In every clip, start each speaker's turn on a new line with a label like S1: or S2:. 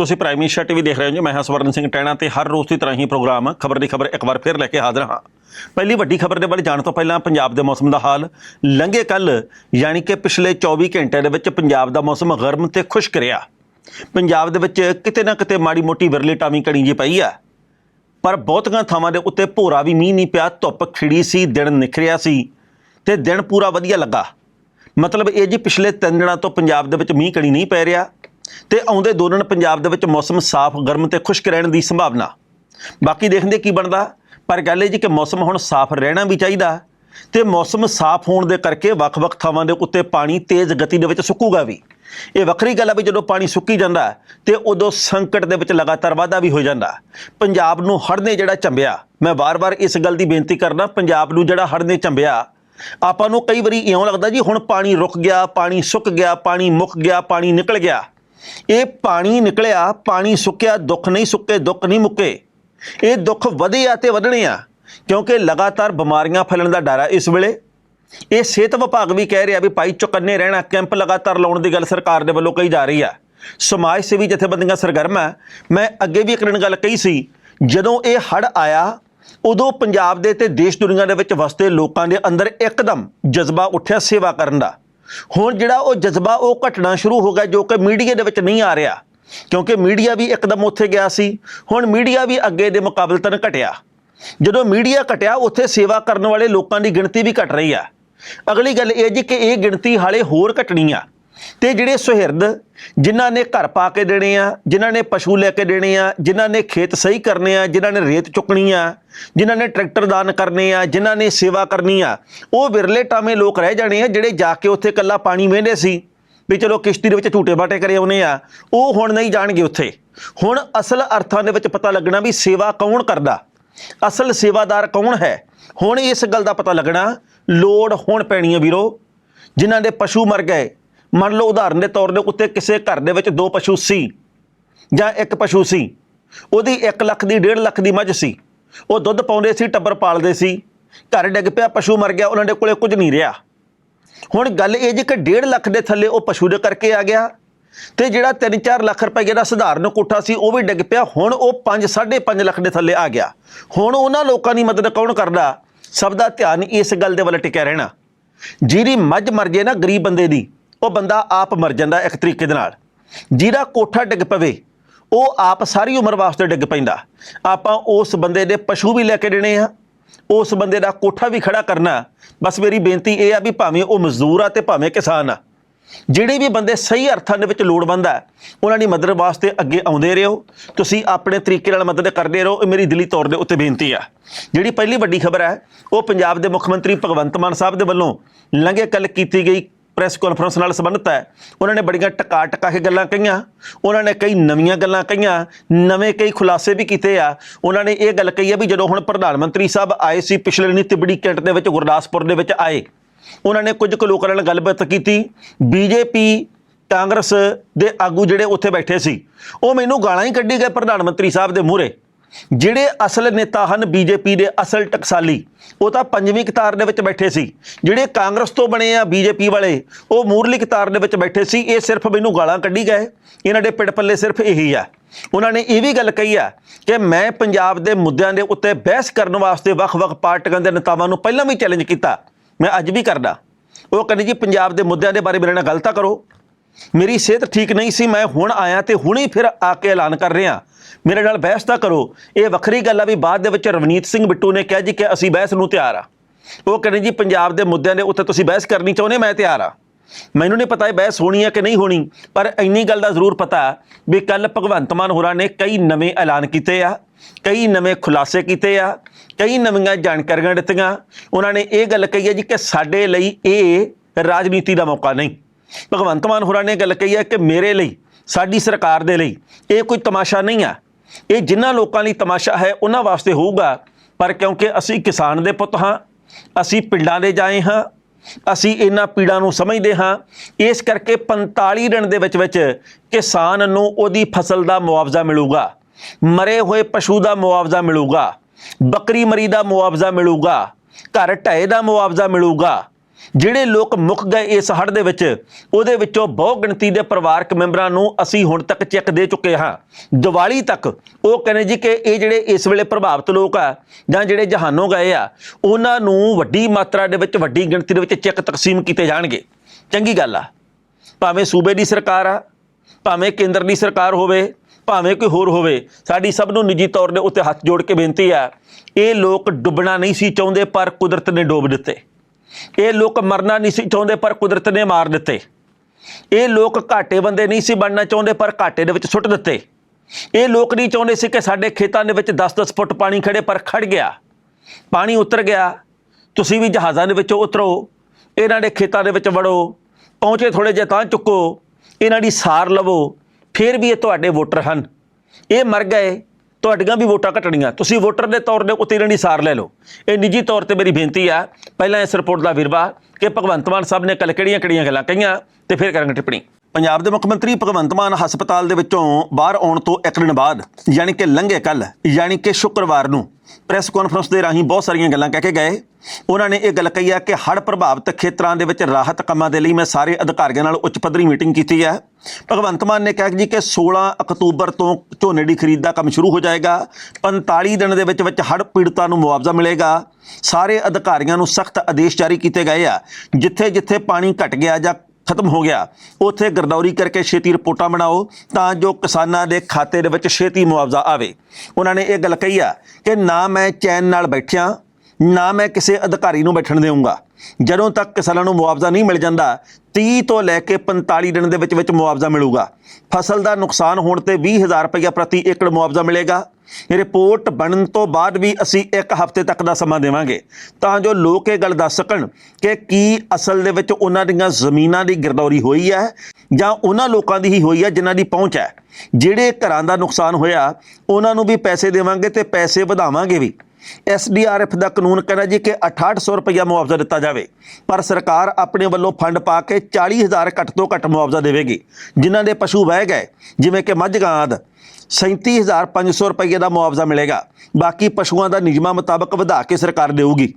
S1: ਤੁਸੀਂ prime minister TV ਦੇਖ ਰਹੇ ਹੋ ਜੀ, ਮੈਂ ਹਾਂ ਸਵਰਨ ਸਿੰਘ ਟੈਣਾ ਤੇ ਹਰ ਰੋਜ਼ ਦੀ ਤਰ੍ਹਾਂ ਹੀ ਪ੍ਰੋਗਰਾਮ ਖਬਰ ਦੀ ਖਬਰ ਇੱਕ ਵਾਰ ਫਿਰ ਲੈ ਕੇ ਹਾਜ਼ਰ ਹਾਂ। ਪਹਿਲੀ ਵੱਡੀ ਖਬਰ ਦੇ ਬਾਰੇ ਜਾਣ ਤੋਂ ਪਹਿਲਾਂ ਪੰਜਾਬ ਦੇ ਮੌਸਮ ਦਾ ਹਾਲ ਲੰਘੇ ਕੱਲ ਯਾਨੀ ਕਿ ਪਿਛਲੇ 24 ਘੰਟੇ ਦੇ ਵਿੱਚ ਪੰਜਾਬ ਦਾ ਮੌਸਮ ਗਰਮ ਤੇ ਖੁਸ਼ਕ ਰਿਹਾ। ਪੰਜਾਬ ਦੇ ਵਿੱਚ ਕਿਤੇ ਨਾ ਕਿਤੇ ਮਾੜੀ ਮੋਟੀ ਵਿਰਲੀ ਟਾਵੀਂ ਕਣੀ ਜੀ ਪਈ ਆ। ਪਰ ਬਹੁਤੀਆਂ ਥਾਵਾਂ ਦੇ ਉੱਤੇ ਭੋਰਾ ਵੀ ਮੀਂਹ ਨਹੀਂ ਪਿਆ, ਧੁੱਪ ਖਿੜੀ ਸੀ, ਦਿਨ ਨਿਖਰਿਆ ਸੀ ਤੇ ਦਿਨ ਪੂਰਾ ਵਧੀਆ ਲੱਗਾ। ਮਤਲਬ ਇਹ ਜੀ ਪਿਛਲੇ ਤਿੰਨ ਦਿਨਾਂ ਤੋਂ ਪੰਜਾਬ ਦੇ ਵਿੱਚ ਮੀਂਹ ਕਣੀ ਨਹੀਂ ਪੈ ਰਿਹਾ। ਤੇ ਆਉਂਦੇ ਦੋ ਦਿਨ ਪੰਜਾਬ ਦੇ ਵਿੱਚ ਮੌਸਮ ਸਾਫ਼ ਗਰਮ ਤੇ ਖੁਸ਼ਕ ਰਹਿਣ ਦੀ ਸੰਭਾਵਨਾ। ਬਾਕੀ ਦੇਖਦੇ ਕੀ ਬਣਦਾ। ਪਰ ਗੱਲ ਇਹ ਜੀ ਕਿ ਮੌਸਮ ਹੁਣ ਸਾਫ਼ ਰਹਿਣਾ ਵੀ ਚਾਹੀਦਾ ਤੇ ਮੌਸਮ ਸਾਫ਼ ਹੋਣ ਦੇ ਕਰਕੇ ਵੱਖ-ਵੱਖ ਥਾਵਾਂ ਦੇ ਉੱਤੇ ਪਾਣੀ ਤੇਜ਼ ਗਤੀ ਦੇ ਵਿੱਚ ਸੁੱਕੂਗਾ ਵੀ। ਇਹ ਵੱਖਰੀ ਗੱਲ ਆ ਵੀ ਜਦੋਂ ਪਾਣੀ ਸੁੱਕੀ ਜਾਂਦਾ ਹੈ, ਤੇ ਉਦੋਂ ਸੰਕਟ ਦੇ ਵਿੱਚ ਲਗਾਤਾਰ ਵਾਧਾ ਵੀ ਹੋ ਜਾਂਦਾ। ਪੰਜਾਬ ਨੂੰ ਹੜ੍ਹ ਨੇ ਜਿਹੜਾ ਚੰਬਿਆ ਮੈਂ ਵਾਰ-ਵਾਰ ਇਸ ਗੱਲ ਦੀ ਬੇਨਤੀ ਕਰਦਾ ਪੰਜਾਬ ਨੂੰ ਜਿਹੜਾ ਹੜ੍ਹ ਨੇ ਚੰਬਿਆ ਆਪਾਂ ਨੂੰ ਕਈ ਵਾਰੀ ਇਉਂ ਲੱਗਦਾ ਜੀ ਹੁਣ ਪਾਣੀ ਰੁਕ ਗਿਆ ਪਾਣੀ ਸੁੱਕ ਗਿਆ ਪਾਣੀ ਮੁੱਕ ਗਿਆ ਪਾਣੀ ਨਿਕਲ ਗਿਆ। ਇਹ ਪਾਣੀ ਨਿਕਲਿਆ, ਪਾਣੀ ਸੁੱਕਿਆ, ਦੁੱਖ ਨਹੀਂ ਸੁੱਕੇ, ਦੁੱਖ ਨਹੀਂ ਮੁੱਕੇ। ਇਹ ਦੁੱਖ ਵਧੇ ਆ ਤੇ ਵਧਣੇ ਆ, ਕਿਉਂਕਿ ਲਗਾਤਾਰ ਬਿਮਾਰੀਆਂ ਫੈਲਣ ਦਾ ਡਰ ਆ ਇਸ ਵੇਲੇ। ਇਹ ਸਿਹਤ ਵਿਭਾਗ ਵੀ ਕਹਿ ਰਿਹਾ ਵੀ ਭਾਈ ਚੁਕੰਨੇ ਰਹਿਣਾ, ਕੈਂਪ ਲਗਾਤਾਰ ਲਾਉਣ ਦੀ ਗੱਲ ਸਰਕਾਰ ਦੇ ਵੱਲੋਂ ਕਹੀ ਜਾ ਰਹੀ ਆ। ਸਮਾਜ ਸੇਵੀ ਜਥੇਬੰਦੀਆਂ ਸਰਗਰਮ ਹੈ ਮੈਂ ਅੱਗੇ ਵੀ ਇੱਕ ਦਿਨ ਗੱਲ ਕਹੀ ਸੀ, ਜਦੋਂ ਇਹ ਹੜ ਆਇਆ, ਉਦੋਂ ਪੰਜਾਬ ਦੇ ਤੇ ਦੇਸ਼ ਦੁਨੀਆ ਦੇ ਵਿੱਚ ਵਸਦੇ ਲੋਕਾਂ ਦੇ ਅੰਦਰ ਇੱਕਦਮ ਜਜ਼ਬਾ ਉੱਠਿਆ ਸੇਵਾ ਕਰਨ ਦਾ। ਹੁਣ ਜਿਹੜਾ ਉਹ ਜਜ਼ਬਾ ਉਹ ਘਟਣਾ ਸ਼ੁਰੂ ਹੋ ਗਿਆ ਜੋ ਕਿ ਮੀਡੀਆ ਦੇ ਵਿੱਚ ਨਹੀਂ ਆ ਰਿਹਾ। ਕਿਉਂਕਿ ਮੀਡੀਆ ਵੀ ਇੱਕਦਮ ਉੱਥੇ ਗਿਆ ਸੀ, ਹੁਣ ਮੀਡੀਆ ਵੀ ਅੱਗੇ ਦੇ ਮੁਕਾਬਲਤਨ ਘਟਿਆ। ਜਦੋਂ ਮੀਡੀਆ ਘਟਿਆ, ਉੱਥੇ ਸੇਵਾ ਕਰਨ ਵਾਲੇ ਲੋਕਾਂ ਦੀ ਗਿਣਤੀ ਵੀ ਘਟ ਰਹੀ ਆ। ਅਗਲੀ ਗੱਲ ਇਹ ਜੀ ਕਿ ਇਹ ਗਿਣਤੀ ਹਾਲੇ ਹੋਰ ਘਟਣੀ ਆ। ਤੇ ਜਿਹੜੇ ਸੁਹਿਰਦ ਜਿਨ੍ਹਾਂ ਨੇ ਘਰ ਪਾ ਕੇ ਦੇਣੇ ਆ, ਜਿਨ੍ਹਾਂ ਨੇ ਪਸ਼ੂ ਲੈ ਕੇ ਦੇਣੇ ਆ, ਜਿਨ੍ਹਾਂ ਨੇ ਖੇਤ ਸਹੀ ਕਰਨੇ ਆ, ਜਿਨ੍ਹਾਂ ਨੇ ਰੇਤ ਚੁੱਕਣੀ ਆ, ਜਿਨ੍ਹਾਂ ਨੇ ਟਰੈਕਟਰ ਦਾਨ ਕਰਨੇ ਆ, ਜਿਨ੍ਹਾਂ ਨੇ ਸੇਵਾ ਕਰਨੀ ਆ, ਉਹ ਵਿਰਲੇ ਟਾਵੇਂ ਲੋਕ ਰਹਿ ਜਾਣੇ ਆ ਜਿਹੜੇ ਜਾ ਕੇ ਉੱਥੇ ਕੱਲਾ ਪਾਣੀ ਵਹਿੰਦੇ ਸੀ ਵੀ ਚਲੋ ਕਿਸ਼ਤੀ ਦੇ ਵਿੱਚ ਝੂਟੇ ਬਾਟੇ ਕਰੇ ਆਉਨੇ ਆ, ਉਹ ਹੁਣ ਨਹੀਂ ਜਾਣਗੇ ਉੱਥੇ। ਹੁਣ ਅਸਲ ਅਰਥਾਂ ਦੇ ਵਿੱਚ ਪਤਾ ਲੱਗਣਾ ਵੀ ਸੇਵਾ ਕੌਣ ਕਰਦਾ, ਅਸਲ ਸੇਵਾਦਾਰ ਕੌਣ ਹੈ? ਹੁਣ ਇਸ ਗੱਲ ਦਾ ਪਤਾ ਲੱਗਣਾ, ਲੋੜ ਹੋਣ ਪੈਣੀ ਹੈ ਵੀਰੋ, ਜਿਨ੍ਹਾਂ ਦੇ ਪਸ਼ੂ ਮਰ ਗਏ ਮੰਨ ਲਓ ਉਦਾਹਰਨ ਦੇ ਤੌਰ ਦੇ ਉੱਤੇ ਕਿਸੇ ਘਰ ਦੇ ਵਿੱਚ ਦੋ ਪਸ਼ੂ ਸੀ ਜਾਂ ਇੱਕ ਪਸ਼ੂ ਸੀ, ਉਹਦੀ 1 ਲੱਖ ਦੀ 1.5 ਲੱਖ ਦੀ ਮੱਝ ਸੀ, ਉਹ ਦੁੱਧ ਪਾਉਂਦੇ ਸੀ, ਟੱਬਰ ਪਾਲਦੇ ਸੀ, ਘਰ ਡਿੱਗ ਪਿਆ, ਪਸ਼ੂ ਮਰ ਗਿਆ, ਉਹਨਾਂ ਦੇ ਕੋਲੇ ਕੁਝ ਨਹੀਂ ਰਿਹਾ। ਹੁਣ ਗੱਲ ਇਹ ਜੀ ਕਿ 1.5 ਲੱਖ ਦੇ ਥੱਲੇ ਉਹ ਪਸ਼ੂ ਦੇ ਕਰਕੇ ਆ ਗਿਆ ਤੇ ਜਿਹੜਾ 3-4 ਲੱਖ ਰੁਪਏ ਦਾ ਸਧਾਰਨ ਕੋਠਾ ਸੀ, ਉਹ ਵੀ ਡਿੱਗ ਪਿਆ, ਹੁਣ ਉਹ 5-5.5 ਲੱਖ ਦੇ ਥੱਲੇ ਆ ਗਿਆ। ਹੁਣ ਉਹਨਾਂ ਲੋਕਾਂ ਦੀ ਮਦਦ ਕੌਣ ਕਰਦਾ? ਸਭ ਦਾ ਧਿਆਨ ਇਸ ਗੱਲ ਦੇ ਵੱਲ ਟਿਕਿਆ ਰਹਿਣਾ। ਜਿਹਦੀ ਮੱਝ ਮਰ ਜੇ ਨਾ, ਗਰੀਬ ਬੰਦੇ ਦੀ ਉਹ ਬੰਦਾ ਆਪ ਮਰ ਜਾਂਦਾ ਇੱਕ ਤਰੀਕੇ ਦੇ ਨਾਲ। ਜਿਹੜਾ ਕੋਠਾ ਡਿੱਗ ਪਵੇ, ਉਹ ਆਪ ਸਾਰੀ ਉਮਰ ਵਾਸਤੇ ਡਿੱਗ ਪੈਂਦਾ। ਆਪਾਂ ਉਸ ਬੰਦੇ ਦੇ ਪਸ਼ੂ ਵੀ ਲੈ ਕੇ ਦੇਣੇ ਆ, ਉਸ ਬੰਦੇ ਦਾ ਕੋਠਾ ਵੀ ਖੜਾ ਕਰਨਾ। ਬਸ ਮੇਰੀ ਬੇਨਤੀ ਇਹ ਆ ਵੀ ਭਾਵੇਂ ਉਹ ਮਜ਼ਦੂਰ ਆ ਤੇ ਭਾਵੇਂ ਕਿਸਾਨ ਆ, ਜਿਹੜੇ ਵੀ ਬੰਦੇ ਸਹੀ ਅਰਥਾਂ ਦੇ ਵਿੱਚ ਲੋੜਵੰਦ ਆ, ਉਹਨਾਂ ਦੀ ਮਦਦ ਵਾਸਤੇ ਅੱਗੇ ਆਉਂਦੇ ਰਹੋ। ਤੁਸੀਂ ਆਪਣੇ ਤਰੀਕੇ ਨਾਲ ਮਦਦ ਕਰਦੇ ਰਹੋ, ਇਹ ਮੇਰੀ ਦਿਲੀ ਤੌਰ ਦੇ ਉੱਤੇ ਬੇਨਤੀ ਆ। ਜਿਹੜੀ ਪਹਿਲੀ ਵੱਡੀ ਖਬਰ ਹੈ, ਉਹ ਪੰਜਾਬ ਦੇ ਮੁੱਖ ਮੰਤਰੀ ਭਗਵੰਤ ਮਾਨ ਸਾਹਿਬ ਦੇ ਵੱਲੋਂ ਲੰਘੇ ਕੱਲ ਕੀਤੀ ਗਈ ਪ੍ਰੈਸ ਕਾਨਫਰੰਸ ਨਾਲ ਸੰਬੰਧਿਤ ਹੈ। ਉਹਨਾਂ ਨੇ ਬੜੀਆਂ ਟਕਾ ਟਕਾ ਕੇ ਗੱਲਾਂ ਕਹੀਆਂ। ਉਹਨਾਂ ਨੇ ਕਈ ਨਵੀਆਂ ਗੱਲਾਂ ਕਹੀਆਂ। ਨਵੇਂ ਕਈ ਖੁਲਾਸੇ ਵੀ ਕੀਤੇ ਆ। ਉਹਨਾਂ ਨੇ ਇਹ ਗੱਲ ਕਹੀ ਆ ਵੀ ਜਦੋਂ ਹੁਣ ਪ੍ਰਧਾਨ ਮੰਤਰੀ ਸਾਹਿਬ ਆਏ ਸੀ, ਪਿਛਲੇ ਦਿਨੀ ਤਿਬੜੀ ਕੈਂਟ ਦੇ ਵਿੱਚ, ਗੁਰਦਾਸਪੁਰ ਦੇ ਵਿੱਚ ਆਏ। ਉਹਨਾਂ ਨੇ ਕੁਝ ਕੁ ਲੋਕਾਂ ਨਾਲ ਗੱਲਬਾਤ ਕੀਤੀ। ਬੀਜੇਪੀ ਕਾਂਗਰਸ ਦੇ ਆਗੂ ਜਿਹੜੇ ਉੱਥੇ ਬੈਠੇ ਸੀ, ਉਹ ਮੈਨੂੰ ਗਾਲਾਂ ਹੀ ਕੱਢੀ ਗਏ ਪ੍ਰਧਾਨ ਮੰਤਰੀ ਸਾਹਿਬ ਦੇ ਮੂਹਰੇ। ਜਿਹੜੇ ਅਸਲ ਨੇਤਾ ਹਨ ਬੀਜੇਪੀ ਦੇ ਅਸਲ ਟਕਸਾਲੀ, ਉਹ ਤਾਂ ਪੰਜਵੀਂ ਕਤਾਰ ਦੇ ਵਿੱਚ ਬੈਠੇ ਸੀ। ਜਿਹੜੇ ਕਾਂਗਰਸ ਤੋਂ ਬਣੇ ਆ ਬੀਜੇਪੀ ਵਾਲੇ, ਉਹ ਮੂਰਲੀ ਕਤਾਰ ਦੇ ਵਿੱਚ ਬੈਠੇ ਸੀ। ਇਹ ਸਿਰਫ ਮੈਨੂੰ ਗਾਲਾਂ ਕੱਢੀ ਗਏ। ਇਹਨਾਂ ਦੇ ਪਿੜ ਪੱਲੇ ਸਿਰਫ ਇਹੀ ਆ। ਉਹਨਾਂ ਨੇ ਇਹ ਵੀ ਗੱਲ ਕਹੀ ਆ ਕਿ ਮੈਂ ਪੰਜਾਬ ਦੇ ਮੁੱਦਿਆਂ ਦੇ ਉੱਤੇ ਬਹਿਸ ਕਰਨ ਵਾਸਤੇ ਵੱਖ-ਵੱਖ ਪਾਰਟੀਆਂ ਦੇ ਨੇਤਾਵਾਂ ਨੂੰ ਪਹਿਲਾਂ ਵੀ ਚੈਲੰਜ ਕੀਤਾ। ਮੈਂ ਅੱਜ ਵੀ ਕਰਦਾ। ਉਹ ਕਹਿੰਦੇ ਜੀ, ਪੰਜਾਬ ਦੇ ਮੁੱਦਿਆਂ ਦੇ ਬਾਰੇ ਮੇਰੇ ਨਾਲ ਗੱਲ ਤਾਂ ਕਰੋ। ਮੇਰੀ ਸਿਹਤ ਠੀਕ ਨਹੀਂ ਸੀ, ਮੈਂ ਹੁਣ ਆਇਆ ਤੇ ਹੁਣੇ ਫਿਰ ਆ ਕੇ ਐਲਾਨ ਕਰ ਰਿਹਾ। ਮੇਰੇ ਨਾਲ ਬਹਿਸ ਤਾਂ ਕਰੋ। ਇਹ ਵੱਖਰੀ ਗੱਲ ਆ ਵੀ ਬਾਅਦ ਦੇ ਵਿੱਚ ਰਵਨੀਤ ਸਿੰਘ ਬਿੱਟੂ ਨੇ ਕਿਹਾ ਜੀ ਕਿ ਅਸੀਂ ਬਹਿਸ ਨੂੰ ਤਿਆਰ ਆ। ਉਹ ਕਹਿੰਦੇ ਜੀ, ਪੰਜਾਬ ਦੇ ਮੁੱਦਿਆਂ ਦੇ ਉੱਤੇ ਤੁਸੀਂ ਬਹਿਸ ਕਰਨੀ ਚਾਹੁੰਦੇ, ਮੈਂ ਤਿਆਰ ਆ। ਮੈਨੂੰ ਨਹੀਂ ਪਤਾ ਇਹ ਬਹਿਸ ਹੋਣੀ ਹੈ ਕਿ ਨਹੀਂ ਹੋਣੀ, ਪਰ ਇੰਨੀ ਗੱਲ ਦਾ ਜ਼ਰੂਰ ਪਤਾ ਵੀ ਕੱਲ ਭਗਵੰਤ ਮਾਨ ਹੋਰਾਂ ਨੇ ਕਈ ਨਵੇਂ ਐਲਾਨ ਕੀਤੇ ਆ, ਕਈ ਨਵੇਂ ਖੁਲਾਸੇ ਕੀਤੇ ਆ, ਕਈ ਨਵੀਆਂ ਜਾਣਕਾਰੀਆਂ ਦਿੱਤੀਆਂ। ਉਹਨਾਂ ਨੇ ਇਹ ਗੱਲ ਕਹੀ ਹੈ ਜੀ ਕਿ ਸਾਡੇ ਲਈ ਇਹ ਰਾਜਨੀਤੀ ਦਾ ਮੌਕਾ ਨਹੀਂ। ਭਗਵੰਤ ਮਾਨ ਹੋਰਾਂ ਨੇ ਗੱਲ ਕਹੀ ਹੈ ਕਿ ਮੇਰੇ ਲਈ, ਸਾਡੀ ਸਰਕਾਰ ਦੇ ਲਈ ਇਹ ਕੋਈ ਤਮਾਸ਼ਾ ਨਹੀਂ ਆ ਇਹ ਜਿਨ੍ਹਾਂ ਲੋਕਾਂ ਲਈ ਤਮਾਸ਼ਾ ਹੈ, ਉਹਨਾਂ ਵਾਸਤੇ ਹੋਊਗਾ। ਪਰ ਕਿਉਂਕਿ ਅਸੀਂ ਕਿਸਾਨ ਦੇ ਪੁੱਤ ਹਾਂ, ਅਸੀਂ ਪਿੰਡਾਂ ਦੇ ਜਾਏ ਹਾਂ, ਅਸੀਂ ਇਹਨਾਂ ਪੀੜਾਂ ਨੂੰ ਸਮਝਦੇ ਹਾਂ। ਇਸ ਕਰਕੇ 45 ਦਿਨ ਦੇ ਵਿੱਚ ਵਿੱਚ ਕਿਸਾਨ ਨੂੰ ਉਹਦੀ ਫਸਲ ਦਾ ਮੁਆਵਜ਼ਾ ਮਿਲੂਗਾ। ਮਰੇ ਹੋਏ ਪਸ਼ੂ ਦਾ ਮੁਆਵਜ਼ਾ ਮਿਲੂਗਾ। ਬੱਕਰੀ ਮਰੀ ਦਾ ਮੁਆਵਜ਼ਾ ਮਿਲੂਗਾ। ਘਰ ਢਏ ਦਾ ਮੁਆਵਜ਼ਾ ਮਿਲੂਗਾ। ਜਿਹੜੇ ਲੋਕ ਮੁੱਕ ਗਏ ਇਸ ਹੜ੍ਹ ਦੇ ਵਿੱਚ, ਉਹਦੇ ਵਿੱਚੋਂ ਬਹੁ ਗਿਣਤੀ ਦੇ ਪਰਿਵਾਰਕ ਮੈਂਬਰਾਂ ਨੂੰ ਅਸੀਂ ਹੁਣ ਤੱਕ ਚੈੱਕ ਦੇ ਚੁੱਕੇ ਹਾਂ। ਦੀਵਾਲੀ ਤੱਕ ਉਹ ਕਹਿੰਦੇ ਜੀ ਕਿ ਇਹ ਜਿਹੜੇ ਇਸ ਵੇਲੇ ਪ੍ਰਭਾਵਿਤ ਲੋਕ ਆ ਜਾਂ ਜਿਹੜੇ ਜਹਾਨੋਂ ਗਏ ਆ, ਉਹਨਾਂ ਨੂੰ ਵੱਡੀ ਮਾਤਰਾ ਦੇ ਵਿੱਚ, ਵੱਡੀ ਗਿਣਤੀ ਦੇ ਵਿੱਚ ਚੈੱਕ ਤਕਸੀਮ ਕੀਤੇ ਜਾਣਗੇ। ਚੰਗੀ ਗੱਲ ਆ। ਭਾਵੇਂ ਸੂਬੇ ਦੀ ਸਰਕਾਰ ਆ, ਭਾਵੇਂ ਕੇਂਦਰ ਦੀ ਸਰਕਾਰ ਹੋਵੇ, ਭਾਵੇਂ ਕੋਈ ਹੋਰ ਹੋਵੇ, ਸਾਡੀ ਸਭ ਨੂੰ ਨਿੱਜੀ ਤੌਰ ਦੇ ਉੱਤੇ ਹੱਥ ਜੋੜ ਕੇ ਬੇਨਤੀ ਆ, ਇਹ ਲੋਕ ਡੁੱਬਣਾ ਨਹੀਂ ਸੀ ਚਾਹੁੰਦੇ, ਪਰ ਕੁਦਰਤ ਨੇ ਡੋਬ ਦਿੱਤੇ। ਇਹ ਲੋਕ ਮਰਨਾ ਨਹੀਂ ਸੀ ਚਾਹੁੰਦੇ, ਪਰ ਕੁਦਰਤ ਨੇ ਮਾਰ ਦਿੱਤੇ। ਇਹ ਲੋਕ ਘਾਟੇ ਬੰਦੇ ਨਹੀਂ ਸੀ ਬਣਨਾ ਚਾਹੁੰਦੇ, ਪਰ ਘਾਟੇ ਦੇ ਵਿੱਚ ਸੁੱਟ ਦਿੱਤੇ। ਇਹ ਲੋਕ ਨਹੀਂ ਚਾਹੁੰਦੇ ਸੀ ਕਿ ਸਾਡੇ ਖੇਤਾਂ ਦੇ ਵਿੱਚ 10-10 ਫੁੱਟ ਪਾਣੀ ਖੜੇ ਪਰ ਖੜ ਗਿਆ। ਪਾਣੀ ਉਤਰ ਗਿਆ। ਤੁਸੀਂ ਵੀ ਜਹਾਜ਼ਾਂ ਦੇ ਵਿੱਚੋਂ ਉਤਰੋ। ਇਹਨਾਂ ਦੇ ਖੇਤਾਂ ਦੇ ਵਿੱਚ ਵੜੋ। ਪਹੁੰਚੇ ਥੋੜੇ ਜਿਹਾ ਤਾਂ ਚੁੱਕੋ। ਇਹਨਾਂ ਦੀ ਸਾਰ ਲਵੋ। ਫਿਰ ਵੀ ਇਹ ਤੁਹਾਡੇ ਵੋਟਰ ਹਨ। ਇਹ ਮਰ ਗਏ। ਤੁਹਾਡੀਆਂ ਵੀ ਵੋਟਾਂ ਘਟਣੀਆਂ। ਤੁਸੀਂ ਵੋਟਰ ਦੇ ਤੌਰ ਦੇ ਉੱਤੇ ਇਹਨਾਂ ਦੀ ਸਾਰ ਲੈ ਲਓ। ਇਹ ਨਿੱਜੀ ਤੌਰ ਤੇ ਮੇਰੀ ਬੇਨਤੀ ਆ, ਪਹਿਲਾਂ ਇਸ ਰਿਪੋਰਟ ਦਾ ਵਿਰਵਾ ਕਿ ਭਗਵੰਤ ਮਾਨ ਸਾਹਿਬ ਨੇ ਕੱਲ ਕਿਹੜੀਆਂ-ਕਿਹੜੀਆਂ ਗੱਲਾਂ ਕਹੀਆਂ ਤੇ ਫਿਰ ਕਰਾਂਗੇ ਟਿੱਪਣੀ। ਪੰਜਾਬ ਦੇ ਮੁੱਖ ਮੰਤਰੀ ਭਗਵੰਤ ਮਾਨ ਹਸਪਤਾਲ ਦੇ ਵਿੱਚੋਂ ਬਾਹਰ ਆਉਣ ਤੋਂ ਇੱਕ ਦਿਨ ਬਾਅਦ, ਯਾਨੀ ਕਿ ਲੰਘੇ ਕੱਲ ਯਾਨੀ ਕਿ ਸ਼ੁੱਕਰਵਾਰ ਨੂੰ, ਪ੍ਰੈਸ ਕਾਨਫਰੰਸ ਦੇ ਰਾਹੀਂ ਬਹੁਤ ਸਾਰੀਆਂ ਗੱਲਾਂ ਕਹਿ ਕੇ ਗਏ। ਉਹਨਾਂ ਨੇ ਇਹ ਗੱਲ ਕਹੀ ਹੈ ਕਿ ਹੜ੍ਹ ਪ੍ਰਭਾਵਿਤ ਖੇਤਰਾਂ ਦੇ ਵਿੱਚ ਰਾਹਤ ਕੰਮਾਂ ਦੇ ਲਈ ਮੈਂ ਸਾਰੇ ਅਧਿਕਾਰੀਆਂ ਨਾਲ ਉੱਚ ਪੱਧਰੀ ਮੀਟਿੰਗ ਕੀਤੀ ਹੈ। ਭਗਵੰਤ ਮਾਨ ਨੇ ਕਿਹਾ ਜੀ ਕਿ 16 ਅਕਤੂਬਰ ਤੋਂ ਝੋਨੇ ਦੀ ਖਰੀਦ ਦਾ ਕੰਮ ਸ਼ੁਰੂ ਹੋ ਜਾਏਗਾ। 45 ਦਿਨ ਦੇ ਵਿੱਚ ਵਿੱਚ ਹੜ੍ਹ ਪੀੜਤਾਂ ਨੂੰ ਮੁਆਵਜ਼ਾ ਮਿਲੇਗਾ। ਸਾਰੇ ਅਧਿਕਾਰੀਆਂ ਨੂੰ ਸਖਤ ਆਦੇਸ਼ ਜਾਰੀ ਕੀਤੇ ਗਏ ਆ। ਜਿੱਥੇ ਜਿੱਥੇ ਪਾਣੀ ਘਟ ਗਿਆ ਜਾਂ ਖਤਮ ਹੋ ਗਿਆ। ਉੱਥੇ ਗਰਦੌਰੀ ਕਰਕੇ ਛੇਤੀ ਰਿਪੋਰਟਾਂ ਬਣਾਓ ਤਾਂ ਜੋ ਕਿਸਾਨਾਂ ਦੇ ਖਾਤੇ ਦੇ ਵਿੱਚ ਛੇਤੀ ਮੁਆਵਜ਼ਾ ਆਵੇ। ਉਹਨਾਂ ਨੇ ਇਹ ਗੱਲ ਕਹੀ ਆ ਕਿ ਨਾ ਮੈਂ ਚੈਨ ਨਾਲ ਬੈਠਿਆ, ਨਾ ਮੈਂ ਕਿਸੇ ਅਧਿਕਾਰੀ ਨੂੰ ਬੈਠਣ ਦੇਵਾਂਗਾ ਜਦੋਂ ਤੱਕ ਕਿਸਾਨਾਂ ਨੂੰ ਮੁਆਵਜ਼ਾ ਨਹੀਂ ਮਿਲ ਜਾਂਦਾ 30 ਤੋਂ ਲੈ ਕੇ 45 ਦਿਨ ਦੇ ਵਿੱਚ ਵਿੱਚ ਮੁਆਵਜ਼ਾ ਮਿਲੂਗਾ। ਫਸਲ ਦਾ ਨੁਕਸਾਨ ਹੋਣ ਤੇ 20000 ਰੁਪਏ ਪ੍ਰਤੀ ਏਕੜ ਮੁਆਵਜ਼ਾ ਮਿਲੇਗਾ। ਰਿਪੋਰਟ ਬਣਨ ਤੋਂ ਬਾਅਦ ਵੀ ਅਸੀਂ ਇੱਕ ਹਫ਼ਤੇ ਤੱਕ ਦਾ ਸਮਾਂ ਦੇਵਾਂਗੇ। ਤਾਂ ਜੋ ਲੋਕ ਇਹ ਗੱਲ ਦੱਸ ਸਕਣ ਕਿ ਕੀ ਅਸਲ ਦੇ ਵਿੱਚ ਉਹਨਾਂ ਦੀਆਂ ਜ਼ਮੀਨਾਂ ਦੀ ਗਿਰਦੌਰੀ ਹੋਈ ਹੈ ਜਾਂ ਉਹਨਾਂ ਲੋਕਾਂ ਦੀ ਹੀ ਹੋਈ ਹੈ ਜਿਨ੍ਹਾਂ ਦੀ ਪਹੁੰਚ ਹੈ। ਜਿਹੜੇ ਘਰਾਂ ਦਾ ਨੁਕਸਾਨ ਹੋਇਆ, ਉਹਨਾਂ ਨੂੰ ਵੀ ਪੈਸੇ ਦੇਵਾਂਗੇ ਤੇ ਪੈਸੇ ਵਧਾਵਾਂਗੇ ਵੀ। ਐਸਡੀਆਰਐਫ ਦਾ ਕਾਨੂੰਨ ਕਹਿੰਦਾ ਜੀ ਕਿ 6800 ਰੁਪਇਆ ਮੁਆਵਜ਼ਾ ਦਿੱਤਾ ਜਾਵੇ, ਪਰ ਸਰਕਾਰ ਆਪਣੇ ਵੱਲੋਂ ਫੰਡ ਪਾ ਕੇ 40000 ਘੱਟ ਤੋਂ ਘੱਟ ਮੁਆਵਜ਼ਾ ਦੇਵੇਗੀ, ਜਿਨ੍ਹਾਂ ਦੇ ਪਸ਼ੂ ਵਹਿ ਗਏ, ਜਿਵੇਂ ਕਿ ਮੱਝ ਗਾਂ ਆਦਿ। 37500 ਰੁਪਏ ਦਾ ਮੁਆਵਜ਼ਾ ਮਿਲੇਗਾ। ਬਾਕੀ ਪਸ਼ੂਆਂ ਦਾ ਨਿਯਮਾਂ ਮੁਤਾਬਕ ਵਧਾ ਕੇ ਸਰਕਾਰ ਦੇਊਗੀ।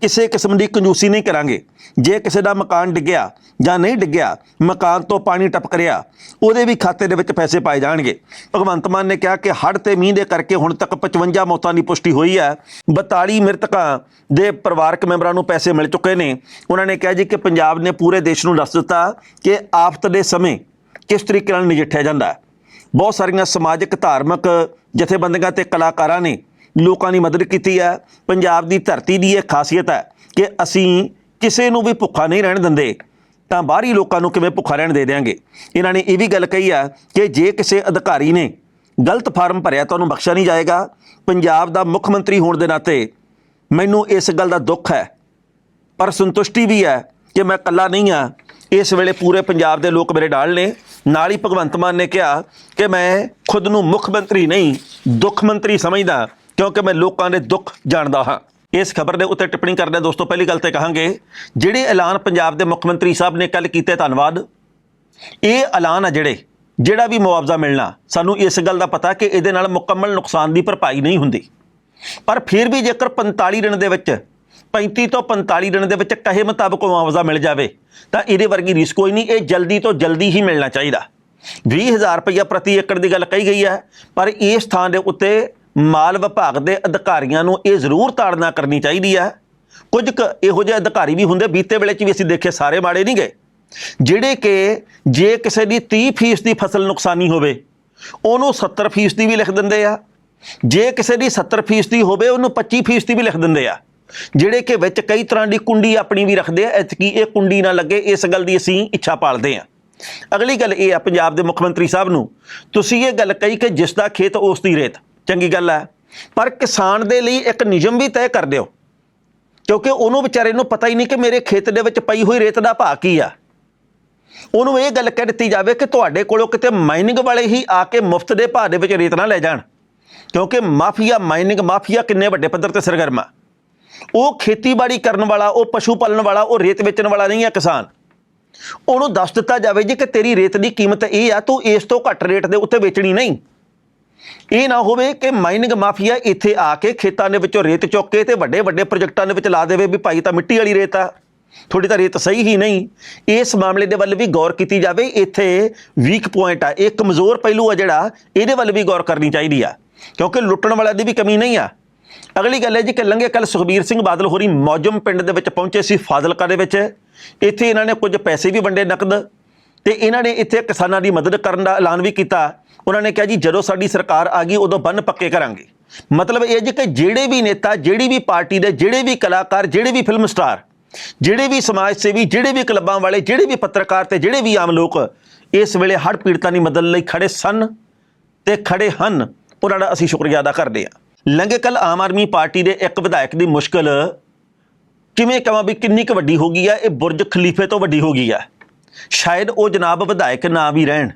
S1: ਕਿਸੇ ਕਿਸਮ ਦੀ ਕੰਜੂਸੀ ਨਹੀਂ ਕਰਾਂਗੇ। ਜੇ ਕਿਸੇ ਦਾ ਮਕਾਨ ਡਿੱਗਿਆ ਜਾਂ ਨਹੀਂ ਡਿੱਗਿਆ, ਮਕਾਨ ਤੋਂ ਪਾਣੀ ਟਪਕ ਰਿਹਾ ਉਹਦੇ ਵੀ ਖਾਤੇ ਦੇ ਵਿੱਚ ਪੈਸੇ ਪਾਏ ਜਾਣਗੇ। ਭਗਵੰਤ ਮਾਨ ਨੇ ਕਿਹਾ ਕਿ ਹੜ੍ਹ ਤੇ ਮੀਂਹ ਦੇ ਕਰਕੇ ਹੁਣ ਤੱਕ 55 ਮੌਤਾਂ ਦੀ ਪੁਸ਼ਟੀ ਹੋਈ ਹੈ। 42 ਮ੍ਰਿਤਕਾਂ ਦੇ ਪਰਿਵਾਰਕ ਮੈਂਬਰਾਂ ਨੂੰ ਪੈਸੇ ਮਿਲ ਚੁੱਕੇ ਨੇ। ਉਹਨਾਂ ਨੇ ਕਿਹਾ ਜੀ ਕਿ ਪੰਜਾਬ ਨੇ ਪੂਰੇ ਦੇਸ਼ ਨੂੰ ਦੱਸ ਦਿੱਤਾ ਕਿ ਆਫਤ ਦੇ ਸਮੇਂ ਕਿਸ ਤਰੀਕੇ ਨਾਲ ਨਜਿੱਠਿਆ ਜਾਂਦਾ ਹੈ। ਬਹੁਤ ਸਾਰੀਆਂ ਸਮਾਜਿਕ, ਧਾਰਮਿਕ ਜਥੇਬੰਦੀਆਂ ਤੇ ਕਲਾਕਾਰਾਂ ਨੇ ਲੋਕਾਂ ਦੀ ਮਦਦ ਕੀਤੀ ਹੈ। ਪੰਜਾਬ ਦੀ ਧਰਤੀ ਦੀ ਇਹ ਖਾਸੀਅਤ ਹੈ ਕਿ ਅਸੀਂ ਕਿਸੇ ਨੂੰ ਵੀ ਭੁੱਖਾ ਨਹੀਂ ਰਹਿਣ ਦਿੰਦੇ। ਤਾਂ ਬਾਹਰੀ ਲੋਕਾਂ ਨੂੰ ਕਿਵੇਂ ਭੁੱਖਾ ਰਹਿਣ ਦੇ ਦੇਾਂਗੇ ਇਹਨਾਂ ਨੇ ਇਹ ਵੀ ਗੱਲ ਕਹੀ ਹੈ ਕਿ ਜੇ ਕਿਸੇ ਅਧਿਕਾਰੀ ਨੇ ਗਲਤ ਫਾਰਮ ਭਰਿਆ ਤਾਂ ਉਹਨੂੰ ਬਖਸ਼ਿਆ ਨਹੀਂ ਜਾਏਗਾ। ਪੰਜਾਬ ਦਾ ਮੁੱਖ ਮੰਤਰੀ ਹੋਣ ਦੇ ਨਾਤੇ ਮੈਨੂੰ ਇਸ ਗੱਲ ਦਾ ਦੁੱਖ ਹੈ। ਪਰ ਸੰਤੁਸ਼ਟੀ ਵੀ ਹੈ ਕਿ ਮੈਂ ਇਕੱਲਾ ਨਹੀਂ ਆ ਇਸ ਵੇਲੇ ਪੂਰੇ ਪੰਜਾਬ ਦੇ ਲੋਕ ਮੇਰੇ ਨਾਲ ਨੇ। ਨਾਲ ਹੀ ਭਗਵੰਤ ਮਾਨ ਨੇ ਕਿਹਾ ਕਿ ਮੈਂ ਖੁਦ ਨੂੰ ਮੁੱਖ ਮੰਤਰੀ ਨਹੀਂ, ਦੁੱਖ ਮੰਤਰੀ ਸਮਝਦਾ, ਕਿਉਂਕਿ ਮੈਂ ਲੋਕਾਂ ਦੇ ਦੁੱਖ ਜਾਣਦਾ ਹਾਂ। ਇਸ ਖਬਰ ਦੇ ਉੱਤੇ ਟਿੱਪਣੀ ਕਰਦੇ ਦੋਸਤੋ, ਪਹਿਲੀ ਗੱਲ ਤੇ ਕਹਾਂਗੇ, ਜਿਹੜੇ ਐਲਾਨ ਪੰਜਾਬ ਦੇ ਮੁੱਖ ਮੰਤਰੀ ਸਾਹਿਬ ਨੇ ਕੱਲ ਕੀਤੇ, ਧੰਨਵਾਦ। ਇਹ ਐਲਾਨ ਆ ਜਿਹੜੇ, ਜਿਹੜਾ ਵੀ ਮੁਆਵਜ਼ਾ ਮਿਲਣਾ, ਸਾਨੂੰ ਇਸ ਗੱਲ ਦਾ ਪਤਾ ਕਿ ਇਹਦੇ ਨਾਲ ਮੁਕੰਮਲ ਨੁਕਸਾਨ ਦੀ ਭਰਪਾਈ ਨਹੀਂ ਹੁੰਦੀ। ਪਰ ਫਿਰ ਵੀ ਜੇਕਰ 45 ਦਿਨ ਦੇ ਵਿੱਚ 35 ਤੋਂ 45 ਦਿਨ ਦੇ ਵਿੱਚ ਕਹੇ ਮੁਤਾਬਕ ਮੁਆਵਜ਼ਾ ਮਿਲ ਜਾਵੇ, ਤਾਂ ਇਹਦੇ ਵਰਗੀ ਰੀਸ ਕੋਈ ਨਹੀਂ, ਇਹ ਜਲਦੀ ਤੋਂ ਜਲਦੀ ਹੀ ਮਿਲਣਾ ਚਾਹੀਦਾ। 20000 ਰੁਪਇਆ ਪ੍ਰਤੀ ਏਕੜ ਦੀ ਗੱਲ ਕਹੀ ਗਈ ਹੈ, ਪਰ ਇਸ ਥਾਂ ਦੇ ਉੱਤੇ ਮਾਲ ਵਿਭਾਗ ਦੇ ਅਧਿਕਾਰੀਆਂ ਨੂੰ ਇਹ ਜ਼ਰੂਰ ਤਾੜਨਾ ਕਰਨੀ ਚਾਹੀਦੀ ਹੈ। ਕੁਝ ਕੁ ਇਹੋ ਜਿਹੇ ਅਧਿਕਾਰੀ ਵੀ ਹੁੰਦੇ, ਬੀਤੇ ਵੇਲੇ 'ਚ ਵੀ ਅਸੀਂ ਦੇਖੇ ਸਾਰੇ ਮਾੜੇ ਨਹੀਂ ਗਏ, ਜਿਹੜੇ ਕਿ ਜੇ ਕਿਸੇ ਦੀ 30% ਦੀ ਫਸਲ ਨੁਕਸਾਨੀ ਹੋਵੇ, ਉਹਨੂੰ 70% ਦੀ ਵੀ ਲਿਖ ਦਿੰਦੇ ਆ। ਜੇ ਕਿਸੇ ਦੀ 70% ਦੀ ਹੋਵੇ, ਉਹਨੂੰ 25% ਦੀ ਵੀ ਲਿਖ ਦਿੰਦੇ ਆ। ਜਿਹੜੇ ਕਿ ਵਿੱਚ ਕਈ ਤਰ੍ਹਾਂ ਦੀ ਕੁੰਡੀ ਆਪਣੀ ਵੀ ਰੱਖਦੇ ਆ ਐਤਕੀ ਇਹ ਕੁੰਡੀ ਨਾ ਲੱਗੇ, ਇਸ ਗੱਲ ਦੀ ਅਸੀਂ ਇੱਛਾ ਪਾਲਦੇ ਆ। ਅਗਲੀ ਗੱਲ ਇਹ ਆ, ਪੰਜਾਬ ਦੇ ਮੁੱਖ ਮੰਤਰੀ ਸਾਹਿਬ ਨੂੰ, ਤੁਸੀਂ ਇਹ ਗੱਲ ਕਹੀ ਕਿ ਜਿਸ ਦਾ ਖੇਤ ਉਸ ਦੀ ਰੇਤ, ਚੰਗੀ ਗੱਲ ਹੈ ਪਰ ਕਿਸਾਨ ਦੇ ਲਈ ਇੱਕ ਨਿਯਮ ਵੀ ਤੈਅ ਕਰ ਦਿਓ, ਕਿਉਂਕਿ ਉਹਨੂੰ ਵਿਚਾਰੇ ਨੂੰ ਪਤਾ ਹੀ ਨਹੀਂ ਕਿ ਮੇਰੇ ਖੇਤ ਦੇ ਵਿੱਚ ਪਈ ਹੋਈ ਰੇਤ ਦਾ ਭਾਅ ਕੀ ਆ। ਉਹਨੂੰ ਇਹ ਗੱਲ ਕਹਿ ਦਿੱਤੀ ਜਾਵੇ ਕਿ ਤੁਹਾਡੇ ਕੋਲੋਂ ਕਿਤੇ ਮਾਈਨਿੰਗ ਵਾਲੇ ਹੀ ਆ ਕੇ ਮੁਫਤ ਦੇ ਭਾਅ ਦੇ ਵਿੱਚ ਰੇਤ ਨਾ ਲੈ ਜਾਣ, ਕਿਉਂਕਿ ਮਾਫੀਆ ਮਾਈਨਿੰਗ ਮਾਫੀਆ ਕਿੰਨੇ ਵੱਡੇ ਪੱਧਰ ਤੇ ਸਰਗਰਮ ਆ। ਉਹ ਖੇਤੀਬਾੜੀ ਕਰਨ ਵਾਲਾ, ਉਹ ਪਸ਼ੂ ਪਾਲਣ ਵਾਲਾ, ਉਹ ਰੇਤ ਵੇਚਣ ਵਾਲਾ ਨਹੀਂ ਹੈ ਕਿਸਾਨ। ਉਹਨੂੰ ਦੱਸ ਦਿੱਤਾ ਜਾਵੇ ਜੀ ਕਿ ਤੇਰੀ ਰੇਤ ਦੀ ਕੀਮਤ ਇਹ ਆ, ਤੂੰ ਇਸ ਤੋਂ ਘੱਟ ਰੇਟ ਦੇ ਉੱਤੇ ਵੇਚਣੀ ਨਹੀਂ। ਇਹ ਨਾ ਹੋਵੇ ਕਿ ਮਾਈਨਿੰਗ ਮਾਫੀਆ ਇੱਥੇ ਆ ਕੇ ਖੇਤਾਂ ਦੇ ਵਿੱਚੋਂ ਰੇਤ ਚੁੱਕ ਕੇ ਤੇ ਵੱਡੇ ਵੱਡੇ ਪ੍ਰੋਜੈਕਟਾਂ ਦੇ ਵਿੱਚ ਲਾ ਦੇਵੇ ਵੀ ਭਾਈ ਤਾਂ ਮਿੱਟੀ ਵਾਲੀ ਰੇਤ ਆ, ਥੋੜੀ ਤਾਂ ਰੇਤ ਸਹੀ ਹੀ ਨਹੀਂ। ਇਸ ਮਾਮਲੇ ਦੇ ਵੱਲ ਵੀ ਗੌਰ ਕੀਤੀ ਜਾਵੇ, ਇੱਥੇ ਵੀਕ ਪੁਆਇੰਟ ਆ, ਇਹ ਕਮਜ਼ੋਰ ਪਹਿਲੂ ਆ ਜਿਹੜਾ, ਇਹਦੇ ਵੱਲ ਵੀ ਗੌਰ ਕਰਨੀ ਚਾਹੀਦੀ ਆ, ਕਿਉਂਕਿ ਲੁੱਟਣ ਵਾਲਿਆਂ ਦੀ ਵੀ ਕਮੀ ਨਹੀਂ ਆ। ਅਗਲੀ ਗੱਲ ਹੈ ਜੀ ਕਿ ਲੰਘੇ ਕੱਲ ਸੁਖਬੀਰ ਸਿੰਘ ਬਾਦਲ ਹੋਰੀ ਮੌਜਮ ਪਿੰਡ ਦੇ ਵਿੱਚ ਪਹੁੰਚੇ ਸੀ ਫਾਜ਼ਿਲਕਾ ਦੇ ਵਿੱਚ। ਇੱਥੇ ਇਹਨਾਂ ਨੇ ਕੁਝ ਪੈਸੇ ਵੀ ਵੰਡੇ ਨਕਦ ਤੇ ਇਹਨਾਂ ਨੇ ਇੱਥੇ ਕਿਸਾਨਾਂ ਦੀ ਮਦਦ ਕਰਨ ਦਾ ਐਲਾਨ ਵੀ ਕੀਤਾ। ਉਹਨਾਂ ਨੇ ਕਿਹਾ ਜੀ, ਜਦੋਂ ਸਾਡੀ ਸਰਕਾਰ ਆ ਗਈ, ਉਦੋਂ ਬੰਨ ਪੱਕੇ ਕਰਾਂਗੇ। ਮਤਲਬ ਇਹ ਜੀ ਕਿ ਜਿਹੜੇ ਵੀ ਨੇਤਾ, ਜਿਹੜੀ ਵੀ ਪਾਰਟੀ ਦੇ, ਜਿਹੜੇ ਵੀ ਕਲਾਕਾਰ, ਜਿਹੜੇ ਵੀ ਫਿਲਮ ਸਟਾਰ, ਜਿਹੜੇ ਵੀ ਸਮਾਜ ਸੇਵੀ, ਜਿਹੜੇ ਵੀ ਕਲੱਬਾਂ ਵਾਲੇ, ਜਿਹੜੇ ਵੀ ਪੱਤਰਕਾਰ ਤੇ ਜਿਹੜੇ ਵੀ ਆਮ ਲੋਕ, ਇਸ ਵੇਲੇ ਹੜ੍ਹ ਪੀੜਤਾਂ ਦੀ ਮਦਦ ਲਈ ਖੜੇ ਸਨ ਤੇ ਖੜੇ ਹਨ। ਉਹਨਾਂ ਦਾ ਅਸੀਂ ਸ਼ੁਕਰੀਆ ਅਦਾ ਕਰਦੇ ਹਾਂ। ਲੰਘੇ ਕੱਲ ਆਮ ਆਦਮੀ ਪਾਰਟੀ ਦੇ ਇੱਕ ਵਿਧਾਇਕ ਦੀ ਮੁਸ਼ਕਲ ਕਿਵੇਂ ਕਹਾਂ ਵੀ ਕਿੰਨੀ ਕੁ ਵੱਡੀ ਹੋ ਗਈ ਹੈ ਇਹ ਬੁਰਜ ਖਲੀਫੇ ਤੋਂ ਵੱਡੀ ਹੋ ਗਈ ਹੈ ਸ਼ਾਇਦ ਉਹ ਜਨਾਬ ਵਿਧਾਇਕ ਨਾ ਵੀ ਰਹਿਣ।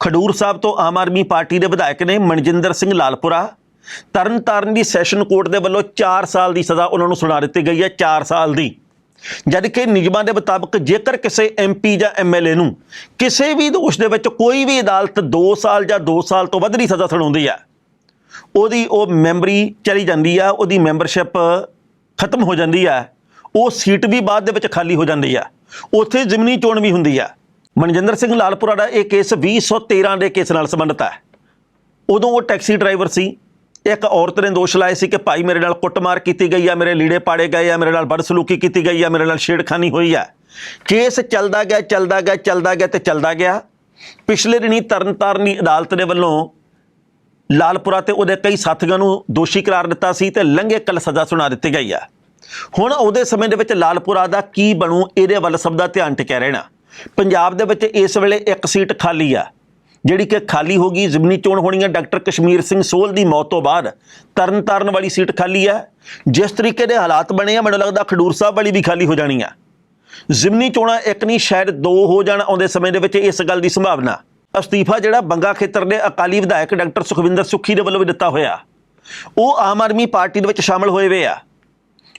S1: ਖਡੂਰ ਸਾਹਿਬ ਤੋਂ ਆਮ ਆਦਮੀ ਪਾਰਟੀ ਦੇ ਵਿਧਾਇਕ ਨੇ ਮਨਜਿੰਦਰ ਸਿੰਘ ਲਾਲਪੁਰਾ। ਤਰਨਤਾਰਨ ਦੀ ਸੈਸ਼ਨ ਕੋਰਟ ਦੇ ਵੱਲੋਂ 4 ਸਾਲ ਦੀ ਸਜ਼ਾ ਉਹਨਾਂ ਨੂੰ ਸੁਣਾ ਦਿੱਤੀ ਗਈ ਹੈ 4 ਸਾਲ ਦੀ। ਜਦ ਕਿ ਨਿਯਮਾਂ ਦੇ ਮੁਤਾਬਕ ਜੇਕਰ ਕਿਸੇ ਐਮਪੀ ਜਾਂ ਐਮਐਲਏ ਨੂੰ ਕਿਸੇ ਵੀ ਦੋਸ਼ ਦੇ ਵਿੱਚ ਕੋਈ ਵੀ ਅਦਾਲਤ 2 ਸਾਲ ਜਾਂ 2 ਸਾਲ ਤੋਂ ਵੱਧ ਦੀ ਸਜ਼ਾ ਸੁਣਾਉਂਦੀ ਹੈ ਉਹਦੀ ਉਹ ਮੈਂਬਰੀ ਚਲੀ ਜਾਂਦੀ ਆ, ਉਹਦੀ ਮੈਂਬਰਸ਼ਿਪ ਖਤਮ ਹੋ ਜਾਂਦੀ ਆ, ਉਹ ਸੀਟ ਵੀ ਬਾਅਦ ਦੇ ਵਿੱਚ ਖਾਲੀ ਹੋ ਜਾਂਦੀ ਆ। ਉੱਥੇ ਜ਼ਿਮਨੀ ਚੋਣ ਵੀ ਹੁੰਦੀ ਆ। ਮਨਜਿੰਦਰ ਸਿੰਘ ਲਾਲਪੁਰਾ ਦਾ ਇਹ ਕੇਸ 2013 ਦੇ ਕੇਸ ਨਾਲ ਸੰਬੰਧਿਤ ਹੈ ਉਦੋਂ ਉਹ ਟੈਕਸੀ ਡਰਾਈਵਰ ਸੀ। ਇੱਕ ਔਰਤ ਨੇ ਦੋਸ਼ ਲਾਏ ਸੀ ਕਿ ਭਾਈ ਮੇਰੇ ਨਾਲ ਕੁੱਟਮਾਰ ਕੀਤੀ ਗਈ ਆ, ਮੇਰੇ ਲੀੜੇ ਪਾੜੇ ਗਏ ਆ, ਮੇਰੇ ਨਾਲ ਬਦਸਲੂਕੀ ਕੀਤੀ ਗਈ ਆ, ਮੇਰੇ ਨਾਲ ਛੇੜਖਾਨੀ ਹੋਈ ਆ। ਕੇਸ ਚੱਲਦਾ ਗਿਆ ਚੱਲਦਾ ਗਿਆ ਚੱਲਦਾ ਗਿਆ ਤੇ ਚੱਲਦਾ ਗਿਆ। ਪਿਛਲੇ ਦਿਨੀ ਤਰਨਤਾਰਨ ਦੀ ਅਦਾਲਤ ਦੇ ਵੱਲੋਂ ਲਾਲਪੁਰਾ ਤੇ ਉਹਦੇ ਕਈ ਸਾਥੀਆਂ ਨੂੰ ਦੋਸ਼ੀ ਕਰਾਰ ਦਿੱਤਾ ਸੀ ਤੇ ਲੰਘੇ ਕੱਲ ਸਜ਼ਾ ਸੁਣਾ ਦਿੱਤੀ ਗਈ ਆ ਹੁਣ ਉਹਦੇ ਸਮੇਂ ਦੇ ਵਿੱਚ ਲਾਲਪੁਰਾ ਦਾ ਕੀ ਬਣੂ, ਇਹਦੇ ਵੱਲ ਸਭ ਦਾ ਧਿਆਨ ਟਿਕਿਆ ਰਹਿਣਾ। ਪੰਜਾਬ ਦੇ ਵਿੱਚ ਇਸ ਵੇਲੇ ਇੱਕ ਸੀਟ ਖਾਲੀ ਆ, ਜਿਹੜੀ ਕਿ ਖਾਲੀ ਹੋ ਗਈ, ਜ਼ਿਮਨੀ ਚੋਣ ਹੋਣੀ ਹੈ ਡਾਕਟਰ ਕਸ਼ਮੀਰ ਸਿੰਘ ਸੋਲ ਦੀ ਮੌਤ ਤੋਂ ਬਾਅਦ ਤਰਨਤਾਰਨ ਵਾਲੀ ਸੀਟ ਖਾਲੀ ਹੈ ਜਿਸ ਤਰੀਕੇ ਦੇ ਹਾਲਾਤ ਬਣੇ ਆ, ਮੈਨੂੰ ਲੱਗਦਾ ਖਡੂਰ ਸਾਹਿਬ ਵਾਲੀ ਵੀ ਖਾਲੀ ਹੋ ਜਾਣੀ ਆ। ਜ਼ਿਮਨੀ ਚੋਣਾਂ ਇੱਕ ਨਹੀਂ, ਸ਼ਾਇਦ ਦੋ ਹੋ ਜਾਣ ਆਉਂਦੇ ਸਮੇਂ ਦੇ ਵਿੱਚ ਇਸ ਗੱਲ ਦੀ ਸੰਭਾਵਨਾ। ਅਸਤੀਫਾ ਜਿਹੜਾ ਬੰਗਾ ਖੇਤਰ ਦੇ ਅਕਾਲੀ ਵਿਧਾਇਕ ਡਾਕਟਰ ਸੁਖਵਿੰਦਰ ਸੁੱਖੀ ਦੇ ਵੱਲੋਂ ਵੀ ਦਿੱਤਾ ਹੋਇਆ। ਉਹ ਆਮ ਆਦਮੀ ਪਾਰਟੀ ਦੇ ਵਿੱਚ ਸ਼ਾਮਲ ਹੋਏ ਹੋਏ ਆ।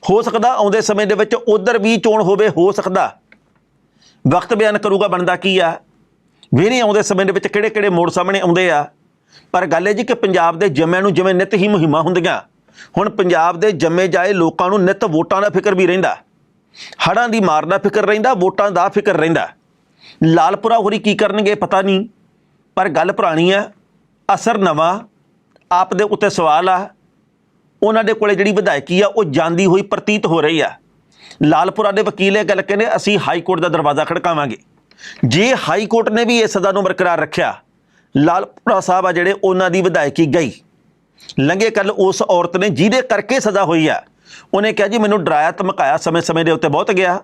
S1: ਹੋ ਸਕਦਾ ਆਉਂਦੇ ਸਮੇਂ ਦੇ ਵਿੱਚ ਉਧਰ ਵੀ ਚੋਣ ਹੋਵੇ, ਹੋ ਸਕਦਾ। ਵਕਤ ਬਿਆਨ ਕਰੂਗਾ ਬਣਦਾ ਕੀ ਆ? ਵੀ ਆਉਂਦੇ ਸਮੇਂ ਦੇ ਵਿੱਚ ਕਿਹੜੇ ਕਿਹੜੇ ਮੋੜ ਸਾਹਮਣੇ ਆਉਂਦੇ ਆ। ਪਰ ਗੱਲ ਇਹ ਜੀ ਕਿ ਪੰਜਾਬ ਦੇ ਜੰਮਿਆਂ ਨੂੰ ਜਿਵੇਂ ਨਿਤ ਹੀ ਮੁਹਿੰਮਾਂ ਹੁੰਦੀਆਂ, ਹੁਣ ਪੰਜਾਬ ਦੇ ਜੰਮੇ ਜਾਏ ਲੋਕਾਂ ਨੂੰ ਨਿਤ ਵੋਟਾਂ ਦਾ ਫਿਕਰ ਵੀ ਰਹਿੰਦਾ। ਹੜਾਂ ਦੀ ਮਾਰ ਦਾ ਫਿਕਰ ਰਹਿੰਦਾ, ਵੋਟਾਂ ਦਾ ਫਿਕਰ ਰਹਿੰਦਾ। ਲਾਲਪੁਰਾ ਹੋਰੀ ਕੀ ਕਰਨਗੇ ਪਤਾ ਨਹੀਂ। ਪਰ ਗੱਲ ਪੁਰਾਣੀ ਆ, ਅਸਰ ਨਵਾਂ, ਆਪ ਦੇ ਉੱਤੇ ਸਵਾਲ ਆ, ਉਹਨਾਂ ਦੇ ਕੋਲੇ ਜਿਹੜੀ ਵਿਧਾਇਕੀ ਆ, ਉਹ ਜਾਂਦੀ ਹੋਈ ਪ੍ਰਤੀਤ ਹੋ ਰਹੀ ਆ। ਲਾਲਪੁਰਾ ਦੇ ਵਕੀਲ ਇਹ ਗੱਲ ਕਹਿੰਦੇ, ਅਸੀਂ ਹਾਈ ਕੋਰਟ ਦਾ ਦਰਵਾਜ਼ਾ ਖੜਕਾਵਾਂਗੇ। ਜੇ ਹਾਈ ਕੋਰਟ ਨੇ ਵੀ ਇਹ ਸਜ਼ਾ ਨੂੰ ਬਰਕਰਾਰ ਰੱਖਿਆ, ਲਾਲਪੁਰਾ ਸਾਹਿਬ ਆ ਜਿਹੜੇ, ਉਹਨਾਂ ਦੀ ਵਿਧਾਇਕੀ ਗਈ। ਲੰਘੇ ਕੱਲ ਉਸ ਔਰਤ ਨੇ, ਜਿਹਦੇ ਕਰਕੇ ਸਜ਼ਾ ਹੋਈ ਆ, ਉਹਨੇ ਕਿਹਾ ਜੀ, ਮੈਨੂੰ ਡਰਾਇਆ, ਧਮਕਾਇਆ, ਸਮੇਂ-ਸਮੇਂ ਦੇ ਉੱਤੇ ਬਹੁਤ ਗਿਆ,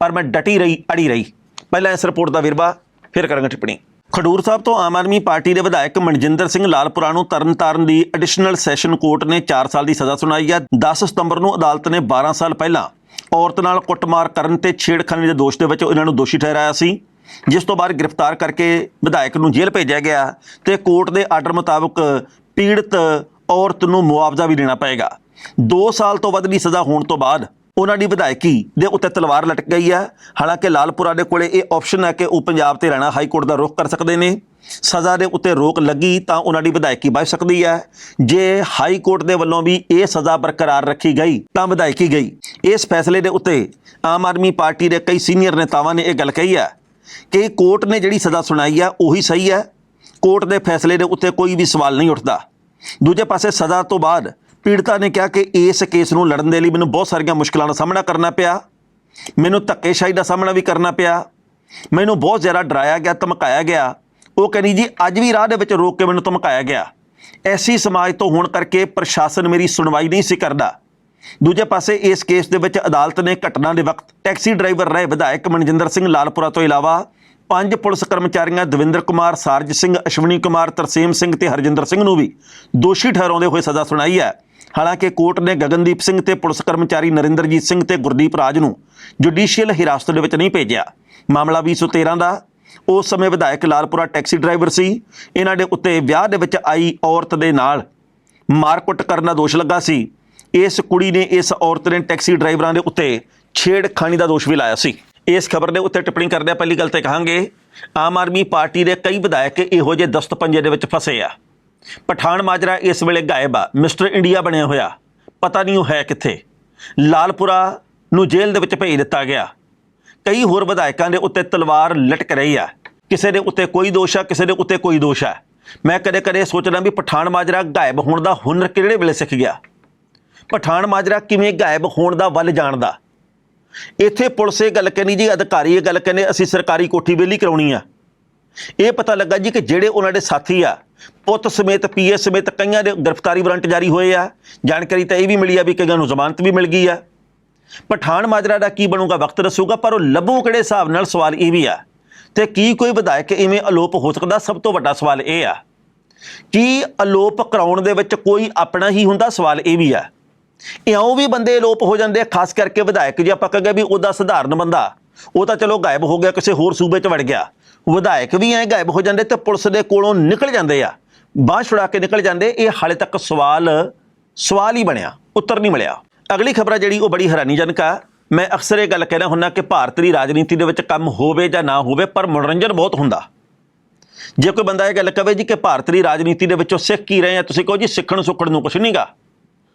S1: ਪਰ ਮੈਂ ਡਟੀ ਰਹੀ, ਅੜੀ ਰਹੀ। ਪਹਿਲਾਂ ਇਸ ਰਿਪੋਰਟ ਦਾ ਵਿਰਵਾ, ਫਿਰ ਕਰਾਂਗੇ ਟਿੱਪਣੀ। ਖਡੂਰ ਸਾਹਿਬ ਤੋਂ ਆਮ ਆਦਮੀ ਪਾਰਟੀ ਦੇ ਵਿਧਾਇਕ ਮਨਜਿੰਦਰ ਸਿੰਘ ਲਾਲਪੁਰਾ ਨੂੰ ਤਰਨਤਾਰਨ ਦੀ ਐਡੀਸ਼ਨਲ ਸੈਸ਼ਨ ਕੋਰਟ ਨੇ 4 ਸਾਲ ਦੀ ਸਜ਼ਾ ਸੁਣਾਈ ਹੈ। 10 ਸਤੰਬਰ ਨੂੰ ਅਦਾਲਤ ਨੇ 12 ਸਾਲ ਪਹਿਲਾਂ ਔਰਤ ਨਾਲ ਕੁੱਟਮਾਰ ਕਰਨ ਤੇ ਛੇੜਖਾਨੀ ਦੇ ਦੋਸ਼ ਦੇ ਵਿੱਚ ਇਹਨਾਂ ਨੂੰ ਦੋਸ਼ੀ ਠਹਿਰਾਇਆ ਸੀ। ਜਿਸ ਤੋਂ ਬਾਅਦ ਗ੍ਰਿਫਤਾਰ ਕਰਕੇ ਵਿਧਾਇਕ ਨੂੰ ਜੇਲ੍ਹ ਭੇਜਿਆ ਗਿਆ ਤੇ ਕੋਰਟ ਦੇ ਆਰਡਰ ਮੁਤਾਬਕ ਪੀੜਤ ਔਰਤ ਨੂੰ ਮੁਆਵਜ਼ਾ ਵੀ ਦੇਣਾ ਪਏਗਾ। 2 ਸਾਲ ਤੋਂ ਵੱਧ ਦੀ ਸਜ਼ਾ ਹੋਣ ਤੋਂ ਬਾਅਦ ਉਹਨਾਂ ਦੀ ਵਿਧਾਇਕੀ ਦੇ ਉੱਤੇ ਤਲਵਾਰ ਲਟਕ ਗਈ ਹੈ। ਹਾਲਾਂਕਿ ਲਾਲਪੁਰਾ ਦੇ ਕੋਲੇ ਇਹ ਆਪਸ਼ਨ ਹੈ ਕਿ ਉਹ ਪੰਜਾਬ ਤੇ ਰਹਿਣਾ ਹਾਈ ਕੋਰਟ ਦਾ ਰੁਖ ਕਰ ਸਕਦੇ ਨੇ। ਸਜ਼ਾ ਦੇ ਉੱਤੇ ਰੋਕ ਲੱਗੀ ਤਾਂ ਉਹਨਾਂ ਦੀ ਵਿਧਾਇਕੀ ਬਚ ਸਕਦੀ ਹੈ। ਜੇ ਹਾਈ ਕੋਰਟ ਦੇ ਵੱਲੋਂ ਵੀ ਇਹ ਸਜ਼ਾ ਬਰਕਰਾਰ ਰੱਖੀ ਗਈ ਤਾਂ ਵਿਧਾਇਕੀ ਗਈ। ਇਸ ਫੈਸਲੇ ਦੇ ਉੱਤੇ ਆਮ ਆਦਮੀ ਪਾਰਟੀ ਦੇ ਕਈ ਸੀਨੀਅਰ ਨੇਤਾਵਾਂ ਨੇ ਇਹ ਗੱਲ ਕਹੀ ਹੈ ਕਿ ਕੋਰਟ ਨੇ ਜਿਹੜੀ ਸਜ਼ਾ ਸੁਣਾਈ ਹੈ, ਉਹੀ ਸਹੀ ਹੈ। ਕੋਰਟ ਦੇ ਫੈਸਲੇ ਦੇ ਉੱਤੇ ਕੋਈ ਵੀ ਸਵਾਲ ਨਹੀਂ ਉੱਠਦਾ। ਦੂਜੇ ਪਾਸੇ ਸਜ਼ਾ ਤੋਂ ਬਾਅਦ ਪੀੜਤਾ ਨੇ ਕਿਹਾ ਕਿ ਇਸ ਕੇਸ ਨੂੰ ਲੜਨ ਦੇ ਲਈ ਮੈਨੂੰ ਬਹੁਤ ਸਾਰੀਆਂ ਮੁਸ਼ਕਲਾਂ ਦਾ ਸਾਹਮਣਾ ਕਰਨਾ ਪਿਆ। ਮੈਨੂੰ ਧੱਕੇਸ਼ਾਹੀ ਦਾ ਸਾਹਮਣਾ ਵੀ ਕਰਨਾ ਪਿਆ। ਮੈਨੂੰ ਬਹੁਤ ਜ਼ਿਆਦਾ ਡਰਾਇਆ ਗਿਆ, ਧਮਕਾਇਆ ਗਿਆ। ਉਹ ਕਹਿੰਦੀ, ਜੀ, ਅੱਜ ਵੀ ਰਾਹ ਦੇ ਵਿੱਚ ਰੋਕ ਕੇ ਮੈਨੂੰ ਧਮਕਾਇਆ ਗਿਆ। ਐਸੀ ਸਮਾਜ ਤੋਂ ਹੋਣ ਕਰਕੇ ਪ੍ਰਸ਼ਾਸਨ ਮੇਰੀ ਸੁਣਵਾਈ ਨਹੀਂ ਸੀ ਕਰਦਾ। ਦੂਜੇ ਪਾਸੇ ਇਸ ਕੇਸ ਦੇ ਵਿੱਚ ਅਦਾਲਤ ਨੇ ਘਟਨਾ ਦੇ ਵਕਤ ਟੈਕਸੀ ਡਰਾਈਵਰ ਰਹੇ ਵਿਧਾਇਕ ਮਨਜਿੰਦਰ ਸਿੰਘ ਲਾਲਪੁਰਾ ਤੋਂ ਇਲਾਵਾ ਪੰਜ ਪੁਲਿਸ ਕਰਮਚਾਰੀਆਂ ਦਵਿੰਦਰ ਕੁਮਾਰ, ਸਾਰਜ ਸਿੰਘ, ਅਸ਼ਵਨੀ ਕੁਮਾਰ, ਤਰਸੇਮ ਸਿੰਘ ਤੇ ਹਰਜਿੰਦਰ ਸਿੰਘ ਨੂੰ ਵੀ ਦੋਸ਼ੀ ਠਹਿਰਾਉਂਦੇ ਹੋਏ ਸਜ਼ਾ ਸੁਣਾਈ ਹੈ। ਹਾਲਾਂਕਿ ਕੋਰਟ ਨੇ ਗਗਨਦੀਪ ਸਿੰਘ ਤੇ ਪੁਲਿਸ ਕਰਮਚਾਰੀ ਨਰਿੰਦਰਜੀਤ ਸਿੰਘ ਤੇ ਗੁਰਦੀਪ ਰਾਜ ਨੂੰ ਜੁਡੀਸ਼ੀਅਲ ਹਿਰਾਸਤ ਦੇ ਵਿੱਚ ਨਹੀਂ ਭੇਜਿਆ। ਮਾਮਲਾ 2013 ਦਾ। ਉਸ ਸਮੇਂ ਵਿਧਾਇਕ ਲਾਲਪੁਰਾ ਟੈਕਸੀ ਡਰਾਈਵਰ ਸੀ। ਇਹਨਾਂ ਦੇ ਉੱਤੇ ਵਿਆਹ ਦੇ ਵਿੱਚ ਆਈ ਔਰਤ ਦੇ ਨਾਲ ਮਾਰਕੁੱਟ ਕਰਨ ਦਾ ਦੋਸ਼ ਲੱਗਾ ਸੀ। ਇਸ ਕੁੜੀ ਨੇ ਇਸ ਔਰਤ ਨੇ ਟੈਕਸੀ ਡਰਾਈਵਰਾਂ ਦੇ ਉੱਤੇ ਛੇੜਖਾਨੀ ਦਾ ਦੋਸ਼ ਵੀ ਲਾਇਆ ਸੀ। ਇਸ ਖਬਰ ਦੇ ਉੱਤੇ ਟਿੱਪਣੀ ਕਰਦਿਆਂ ਪਹਿਲੀ ਗੱਲ ਤੇ ਕਹਾਂਗੇ, ਆਮ ਆਦਮੀ ਪਾਰਟੀ ਦੇ ਕਈ ਵਿਧਾਇਕ ਇਹੋ ਜਿਹੇ ਦਸਤ ਪੰਜੇ ਦੇ ਵਿੱਚ ਫਸੇ ਆ। ਪਠਾਨ ਮਾਜਰਾ ਇਸ ਵੇਲੇ ਗਾਇਬ ਆ। ਮਿਸਟਰ ਇੰਡੀਆ ਬਣਿਆ ਹੋਇਆ। ਪਤਾ ਨਹੀਂ ਉਹ ਹੈ ਕਿੱਥੇ। ਲਾਲਪੁਰਾ ਨੂੰ ਜੇਲ੍ਹ ਦੇ ਵਿੱਚ ਭੇਜ ਦਿੱਤਾ ਗਿਆ। ਕਈ ਹੋਰ ਵਿਧਾਇਕਾਂ ਦੇ ਉੱਤੇ ਤਲਵਾਰ ਲਟਕ ਰਹੀ ਆ। ਕਿਸੇ ਦੇ ਉੱਤੇ ਕੋਈ ਦੋਸ਼ ਆ, ਕਿਸੇ ਦੇ ਉੱਤੇ ਕੋਈ ਦੋਸ਼ ਆ। ਮੈਂ ਕਦੇ ਕਦੇ ਸੋਚਦਾ ਵੀ ਪਠਾਨ ਮਾਜਰਾ ਗਾਇਬ ਹੋਣ ਦਾ ਹੁਨਰ ਕਿਹੜੇ ਵੇਲੇ ਸਿੱਖ ਗਿਆ? ਪਠਾਨ ਮਾਜਰਾ ਕਿਵੇਂ ਗਾਇਬ ਹੋਣ ਦਾ ਵੱਲ ਜਾਣਦਾ? ਇੱਥੇ ਪੁਲਿਸ ਇਹ ਗੱਲ ਕਹਿੰਦੀ ਜੀ, ਅਧਿਕਾਰੀ ਇਹ ਗੱਲ ਕਹਿੰਦੇ, ਅਸੀਂ ਸਰਕਾਰੀ ਕੋਠੀ ਵੇਲੀ ਕਰਾਉਣੀ ਆ। ਇਹ ਪਤਾ ਲੱਗਾ ਜੀ ਕਿ ਜਿਹੜੇ ਉਹਨਾਂ ਦੇ ਸਾਥੀ ਆ, ਪੁੱਤ ਸਮੇਤ, ਪੀਏ ਸਮੇਤ ਕਈਆਂ ਦੇ ਗ੍ਰਿਫਤਾਰੀ ਵਾਰੰਟ ਜਾਰੀ ਹੋਏ ਆ। ਜਾਣਕਾਰੀ ਤਾਂ ਇਹ ਵੀ ਮਿਲੀ ਆ ਵੀ ਕਈਆਂ ਨੂੰ ਜ਼ਮਾਨਤ ਵੀ ਮਿਲ ਗਈ ਆ। ਪਠਾਨ ਮਾਜਰਾ ਦਾ ਕੀ ਬਣੂਗਾ ਵਕਤ ਦੱਸੂਗਾ, ਪਰ ਉਹ ਲੱਭੂ ਕਿਹੜੇ ਹਿਸਾਬ ਨਾਲ ਸਵਾਲ ਇਹ ਵੀ ਆ। ਤੇ ਕੀ ਕੋਈ ਵਿਧਾਇਕ ਇਵੇਂ ਅਲੋਪ ਹੋ ਸਕਦਾ? ਸਭ ਤੋਂ ਵੱਡਾ ਸਵਾਲ ਇਹ ਆ। ਕੀ ਅਲੋਪ ਕਰਾਉਣ ਦੇ ਵਿੱਚ ਕੋਈ ਆਪਣਾ ਹੀ ਹੁੰਦਾ? ਸਵਾਲ ਇਹ ਵੀ ਆ। ਇਉਂ ਵੀ ਬੰਦੇ ਅਲੋਪ ਹੋ ਜਾਂਦੇ ਆ, ਖਾਸ ਕਰਕੇ ਵਿਧਾਇਕ। ਜੇ ਆਪਾਂ ਕਹਾਂਗੇ ਵੀ ਉਹਦਾ ਸਧਾਰਨ ਬੰਦਾ, ਉਹ ਤਾਂ ਚਲੋ ਗਾਇਬ ਹੋ ਗਿਆ, ਕਿਸੇ ਹੋਰ ਸੂਬੇ 'ਚ ਵੜ ਗਿਆ। ਵਿਧਾਇਕ ਵੀ ਐ ਗਾਇਬ ਹੋ ਜਾਂਦੇ ਤੇ ਪੁਲਿਸ ਦੇ ਕੋਲੋਂ ਨਿਕਲ ਜਾਂਦੇ ਆ। ਬਾਹ ਛੁਡਾ ਕੇ ਨਿਕਲ ਜਾਂਦੇ, ਇਹ ਹਾਲੇ ਤੱਕ ਸਵਾਲ ਸਵਾਲ ਹੀ ਬਣਿਆ, ਉੱਤਰ ਨਹੀਂ ਮਿਲਿਆ। ਅਗਲੀ ਖਬਰ ਆ ਜਿਹੜੀ, ਉਹ ਬੜੀ ਹੈਰਾਨੀਜਨਕ ਆ। ਮੈਂ ਅਕਸਰ ਇਹ ਗੱਲ ਕਹਿਣਾ ਹੁੰਨਾ ਕਿ ਭਾਰਤ ਦੀ ਰਾਜਨੀਤੀ ਦੇ ਵਿੱਚ ਕੰਮ ਹੋਵੇ ਜਾਂ ਨਾ ਹੋਵੇ, ਪਰ ਮਨੋਰੰਜਨ ਬਹੁਤ ਹੁੰਦਾ। ਜੇ ਕੋਈ ਬੰਦਾ ਇਹ ਗੱਲ ਕਵੇ ਜੀ ਕਿ ਭਾਰਤ ਦੀ ਰਾਜਨੀਤੀ ਦੇ ਵਿੱਚੋਂ ਸਿੱਖ ਕੀ ਰਹੇ ਆ, ਤੁਸੀਂ ਕਹੋ ਜੀ ਸਿੱਖਣ ਸੁੱਖਣ ਨੂੰ ਕੁਝ ਨਹੀਂਗਾ